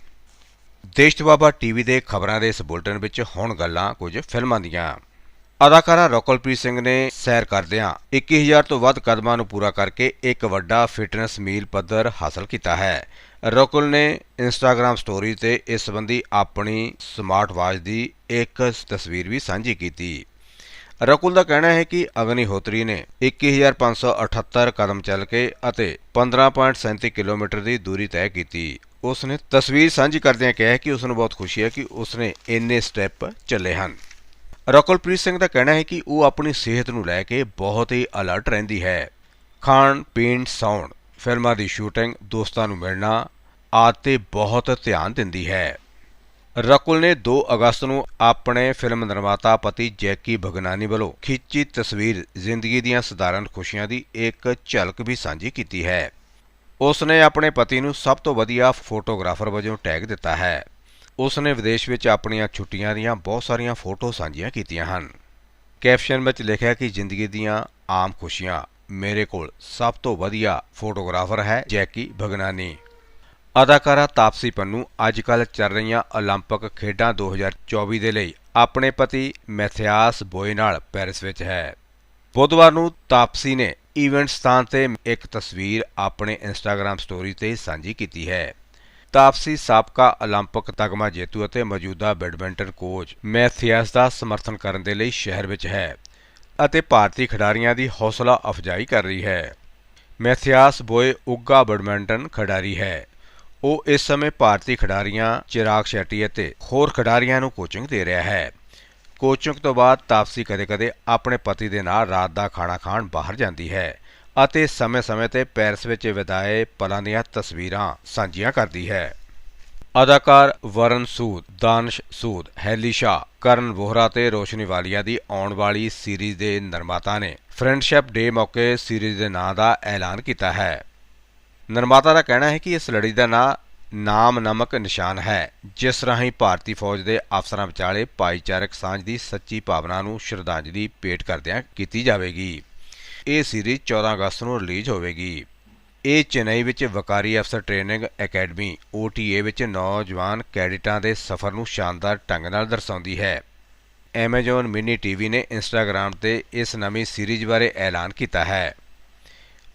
ਦੇਸ਼ ਦੁਆਬਾ ਟੀਵੀ ਦੇ ਖਬਰਾਂ ਦੇ ਇਸ ਬੁਲਟਨ ਵਿੱਚ ਹੁਣ ਗੱਲਾਂ ਕੁਝ ਫਿਲਮਾਂ ਦੀਆਂ। ਅਦਾਕਾਰਾ ਰੋਕਲਪ੍ਰੀਤ ਸਿੰਘ ਨੇ ਸੈਰ ਕਰਦਿਆਂ 21000 ਤੋਂ ਵੱਧ ਕਦਮਾਂ ਨੂੰ ਪੂਰਾ ਕਰਕੇ ਇੱਕ ਵੱਡਾ ਫਿਟਨੈਸ ਮੀਲ ਪੱਧਰ ਹਾਸਲ ਕੀਤਾ ਹੈ। ਰੋਕਲ ਨੇ ਇੰਸਟਾਗ੍ਰam ਸਟੋਰੀ ਤੇ ਇਸ ਸੰਬੰਧੀ ਆਪਣੀ ਸਮਾਰਟ ਵਾਚ ਦੀ ਇੱਕ ਤਸਵੀਰ ਵੀ ਸਾਂਝੀ ਕੀਤੀ। ਰਕੁਲ ਦਾ ਕਹਿਣਾ ਹੈ ਕਿ ਅਗਨੀਹੋਤਰੀ ਨੇ 21578 ਕਦਮ ਚੱਲ ਕੇ ਅਤੇ 15.37 ਕਿਲੋਮੀਟਰ ਦੀ ਦੂਰੀ ਤੈਅ ਕੀਤੀ। ਉਸ ਨੇ ਤਸਵੀਰ ਸਾਂਝੀ ਕਰਦਿਆਂ ਕਿਹਾ ਕਿ ਉਸ ਨੂੰ ਬਹੁਤ ਖੁਸ਼ੀ ਹੈ ਕਿ ਉਸ ਨੇ ਇੰਨੇ ਸਟੈਪ ਚੱਲੇ ਹਨ। ਰਕੁਲਪ੍ਰੀਤ ਸਿੰਘ ਦਾ ਕਹਿਣਾ ਹੈ ਕਿ ਉਹ ਆਪਣੀ ਸਿਹਤ ਨੂੰ ਲੈ ਕੇ ਬਹੁਤ ਹੀ ਅਲਰਟ ਰਹਿੰਦੀ ਹੈ। ਖਾਣ, ਪੀਣ, ਸੌਣ, ਫਿਲਮਾਂ ਦੀ ਸ਼ੂਟਿੰਗ, ਦੋਸਤਾਂ ਨੂੰ ਮਿਲਣਾ, ਆਦਿ ਤੇ ਬਹੁਤ ਧਿਆਨ ਦਿੰਦੀ ਹੈ। ਰਕੁਲ ਨੇ 2 ਅਗਸਤ ਨੂੰ ਆਪਣੇ ਫਿਲਮ ਨਿਰਮਾਤਾ ਪਤੀ ਜੈਕੀ ਭਗਨਾਨੀ ਵੱਲੋਂ ਖਿੱਚੀ ਤਸਵੀਰ ਜ਼ਿੰਦਗੀ ਦੀਆਂ ਸਧਾਰਨ ਖੁਸ਼ੀਆਂ ਦੀ ਇੱਕ ਝਲਕ ਵੀ ਸਾਂਝੀ ਕੀਤੀ ਹੈ। ਉਸ ਨੇ ਆਪਣੇ ਪਤੀ ਨੂੰ ਸਭ ਤੋਂ ਵਧੀਆ ਫੋਟੋਗ੍ਰਾਫਰ ਵਜੋਂ ਟੈਗ ਦਿੱਤਾ ਹੈ। ਉਸ ਨੇ ਵਿਦੇਸ਼ ਵਿੱਚ ਆਪਣੀਆਂ ਛੁੱਟੀਆਂ ਦੀਆਂ ਬਹੁਤ ਸਾਰੀਆਂ ਫੋਟੋ ਸਾਂਝੀਆਂ ਕੀਤੀਆਂ ਹਨ ਕੈਪਸ਼ਨ ਵਿੱਚ ਲਿਖਿਆ ਕਿ ਜ਼ਿੰਦਗੀ ਦੀਆਂ ਆਮ ਖੁਸ਼ੀਆਂ ਮੇਰੇ ਕੋਲ ਸਭ ਤੋਂ ਵਧੀਆ ਫੋਟੋਗ੍ਰਾਫਰ ਹੈ ਜੈਕੀ ਭਗਨਾਨੀ ਅਦਾਕਾਰਾ ਤਾਪਸੀ ਪੰਨੂ ਅੱਜਕੱਲ ਚੱਲ ਰਹੀਆਂ 올림픽 ਖੇਡਾਂ 2024 ਦੇ ਲਈ ਆਪਣੇ ਪਤੀ ਮੈਥਿਆਸ ਬੋਏ ਨਾਲ ਪੈਰਿਸ ਵਿੱਚ ਹੈ ਬੁੱਧਵਾਰ ਨੂੰ ਤਾਪਸੀ ਨੇ ਇਵੈਂਟ ਸਥਾਨ ਤੇ ਇੱਕ ਤਸਵੀਰ ਆਪਣੇ ਇੰਸਟਾਗ੍ਰam ਸਟੋਰੀ ਤੇ ਸਾਂਝੀ ਕੀਤੀ ਹੈ ਤਾਪਸੀ ਸਾਬਕਾ 올림픽 ਤਗਮਾ ਜੇਤੂ ਅਤੇ ਮੌਜੂਦਾ ਬੈਡਮਿੰਟਨ ਕੋਚ ਮੈਥਿਆਸ ਦਾ ਸਮਰਥਨ ਕਰਨ ਦੇ ਲਈ ਸ਼ਹਿਰ ਵਿੱਚ ਹੈ ਅਤੇ ਭਾਰਤੀ ਖਿਡਾਰੀਆਂ ਦੀ ਹੌਸਲਾ ਅਫਜਾਈ ਕਰ ਰਹੀ ਹੈ ਮੈਥਿਆਸ ਬੋਏ ਉੱਗਾ ਬੈਡਮਿੰਟਨ ਖਿਡਾਰੀ ਹੈ ਉਹ ਇਸ ਸਮੇਂ ਭਾਰਤੀ ਖਿਡਾਰੀਆਂ ਚਿਰਾਗ ਸ਼ੈਟੀ ਅਤੇ ਹੋਰ ਖਿਡਾਰੀਆਂ ਨੂੰ ਕੋਚਿੰਗ ਦੇ ਰਿਹਾ ਹੈ ਕੋਚਿੰਗ ਤੋਂ ਬਾਅਦ ਤਾਪਸੀ ਕਦੇ-ਕਦੇ ਆਪਣੇ ਪਤੀ ਦੇ ਨਾਲ ਰਾਤ ਦਾ ਖਾਣਾ ਖਾਣ ਬਾਹਰ ਜਾਂਦੀ ਹੈ ਅਤੇ ਸਮੇਂ-ਸਮੇਂ ਤੇ ਪੈਰਿਸ ਵਿੱਚ ਵਿਦਾਏ ਪਲਾਂ ਦੀਆਂ ਤਸਵੀਰਾਂ ਸਾਂਝੀਆਂ ਕਰਦੀ ਹੈ। ਅਦਾਕਾਰ ਵਰਨ ਸੂਦ, ਦਾਨਸ਼ ਸੂਦ, ਹੈਲੀ ਸ਼ਾਹ, ਕਰਨ ਵੋਹਰਾ ਤੇ ਰੋਸ਼ਨੀ ਵਾਲੀਆ ਦੀ ਆਉਣ ਵਾਲੀ ਸੀਰੀਜ਼ ਦੇ ਨਿਰਮਾਤਾ ਨੇ ਫਰੈਂਡਸ਼ਿਪ ਡੇ ਮੌਕੇ ਸੀਰੀਜ਼ ਦੇ ਨਾਂ ਦਾ ਐਲਾਨ ਕੀਤਾ ਹੈ। ਨਿਰਮਾਤਾ ਦਾ ਕਹਿਣਾ ਹੈ ਕਿ ਇਸ ਲੜੀ ਦਾ ਨਾਂ ਨਾਮ ਨਮਕ ਨਿਸ਼ਾਨ ਹੈ ਜਿਸ ਰਾਹੀਂ ਭਾਰਤੀ ਫੌਜ ਦੇ ਅਫਸਰਾਂ ਵਿਚਾਲੇ ਭਾਈਚਾਰਕ ਸਾਂਝ ਦੀ ਸੱਚੀ ਭਾਵਨਾ ਨੂੰ ਸ਼ਰਧਾਂਜਲੀ ਭੇਟ ਕਰਦਿਆਂ ਕੀਤੀ ਜਾਵੇਗੀ। ਇਹ ਸੀਰੀਜ਼ 14 ਅਗਸਤ ਨੂੰ ਰਿਲੀਜ਼ ਹੋਵੇਗੀ। ਇਹ ਚੇਨਈ ਵਿੱਚ ਵਕਾਰੀ ਅਫਸਰ ਟ੍ਰੇਨਿੰਗ ਅਕੈਡਮੀ OTA ਵਿੱਚ ਨੌਜਵਾਨ ਕੈਡਿਟਾਂ ਦੇ ਸਫ਼ਰ ਨੂੰ ਸ਼ਾਨਦਾਰ ਢੰਗ ਨਾਲ ਦਰਸਾਉਂਦੀ ਹੈ। Amazon ਮਿਨੀ ਟੀਵੀ ਨੇ Instagram ਤੇ ਇਸ ਨਵੀਂ ਸੀਰੀਜ਼ ਬਾਰੇ ਐਲਾਨ ਕੀਤਾ ਹੈ।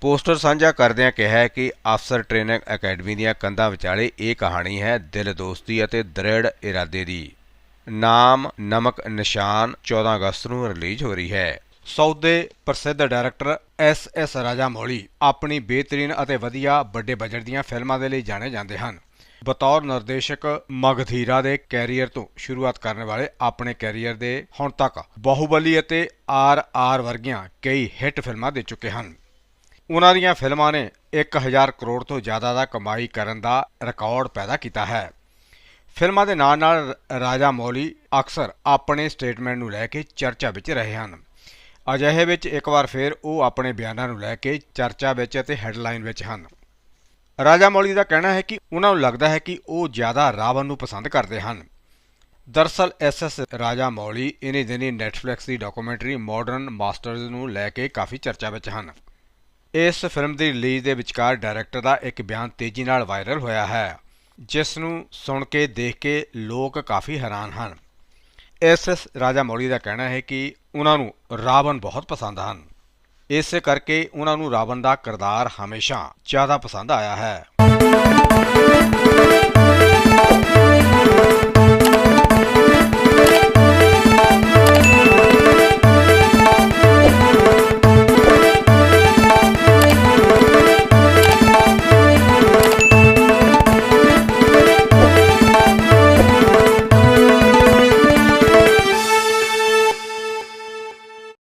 ਪੋਸਟਰ ਸਾਂਝਾ ਕਰਦਿਆਂ ਕਿਹਾ ਕਿ ਅਫਸਰ ਟ੍ਰੇਨਿੰਗ ਅਕੈਡਮੀ ਦੀਆਂ ਕੰਧਾਂ ਵਿਚਾਲੇ ਇਹ ਕਹਾਣੀ ਹੈ ਦਿਲ ਦੋਸਤੀ ਅਤੇ ਦ੍ਰਿੜ ਇਰਾਦੇ ਦੀ। ਨਾਮ ਨਮਕ ਨਿਸ਼ਾਨ 14 ਅਗਸਤ ਨੂੰ ਰਿਲੀਜ਼ ਹੋ ਰਹੀ ਹੈ। ਸਾਊਥ ਦੇ ਪ੍ਰਸਿੱਧ ਡਾਇਰੈਕਟਰ ਐਸ ਐਸ ਰਾਜਾਮੌਲੀ ਆਪਣੀ ਬਿਹਤਰੀਨ ਅਤੇ ਵਧੀਆ ਵੱਡੇ ਬਜਟ ਦੀਆਂ ਫਿਲਮਾਂ ਦੇ ਲਈ ਜਾਣੇ ਜਾਂਦੇ ਹਨ। ਬਤੌਰ ਨਿਰਦੇਸ਼ਕ ਮਗਧੀਰਾ ਦੇ ਕੈਰੀਅਰ ਤੋਂ ਸ਼ੁਰੂਆਤ ਕਰਨ ਵਾਲੇ ਆਪਣੇ ਕੈਰੀਅਰ ਦੇ ਹੁਣ ਤੱਕ ਬਾਹੂਬਲੀ ਅਤੇ ਆਰ ਆਰ ਵਰਗੀਆਂ ਕਈ ਹਿੱਟ ਫਿਲਮਾਂ ਦੇ ਚੁੱਕੇ ਹਨ। ਉਹਨਾਂ ਦੀਆਂ ਫਿਲਮਾਂ ਨੇ 1000 ਕਰੋੜ ਤੋਂ ਜ਼ਿਆਦਾ ਦਾ ਕਮਾਈ ਕਰਨ ਦਾ ਰਿਕਾਰਡ ਪੈਦਾ ਕੀਤਾ ਹੈ। ਫਿਲਮਾਂ ਦੇ ਨਾਲ ਨਾਲ ਰਾਜਾ ਮੌਲੀ ਅਕਸਰ ਆਪਣੇ ਸਟੇਟਮੈਂਟ ਨੂੰ ਲੈ ਕੇ ਚਰਚਾ ਵਿੱਚ ਰਹੇ ਹਨ। ਅਜਿਹੇ ਵਿੱਚ ਇੱਕ ਵਾਰ ਫਿਰ ਉਹ ਆਪਣੇ ਬਿਆਨਾਂ ਨੂੰ ਲੈ ਕੇ ਚਰਚਾ ਵਿੱਚ ਅਤੇ ਹੈਡਲਾਈਨ ਵਿੱਚ ਹਨ। ਰਾਜਾ ਮੌਲੀ ਦਾ ਕਹਿਣਾ ਹੈ ਕਿ ਉਹਨਾਂ ਨੂੰ ਲੱਗਦਾ ਹੈ ਕਿ ਉਹ ਜ਼ਿਆਦਾ ਰਾਵਣ ਨੂੰ ਪਸੰਦ ਕਰਦੇ ਹਨ। ਦਰਸਲ ਐਸਐਸ ਰਾਜਾ ਮੌਲੀ ਇਨੀ ਦਿਨੀ ਨੈਟਫਲਿਕਸ ਦੀ ਡਾਕੂਮੈਂਟਰੀ ਮਾਡਰਨ ਮਾਸਟਰਜ਼ ਨੂੰ ਲੈ ਕੇ ਕਾਫੀ ਚਰਚਾ ਵਿੱਚ ਹਨ। ਇਸ ਫਿਲਮ ਦੀ ਰਿਲੀਜ਼ ਦੇ ਵਿਚਕਾਰ ਡਾਇਰੈਕਟਰ ਦਾ ਇੱਕ ਬਿਆਨ ਤੇਜ਼ੀ ਨਾਲ ਵਾਇਰਲ ਹੋਇਆ ਹੈ, ਜਿਸ ਨੂੰ ਸੁਣ ਕੇ ਦੇਖ ਕੇ ਲੋਕ ਕਾਫੀ ਹੈਰਾਨ ਹਨ। ਐਸਐਸ ਰਾਜਾ ਮੌਲੀ ਦਾ ਕਹਿਣਾ ਹੈ ਕਿ ਉਹਨਾਂ ਨੂੰ ਰਾਵਣ ਬਹੁਤ ਪਸੰਦ ਹਨ। ਇਸੇ ਕਰਕੇ ਉਹਨਾਂ ਨੂੰ ਰਾਵਣ ਦਾ ਕਿਰਦਾਰ ਹਮੇਸ਼ਾ ਜ਼ਿਆਦਾ ਪਸੰਦ ਆਇਆ ਹੈ।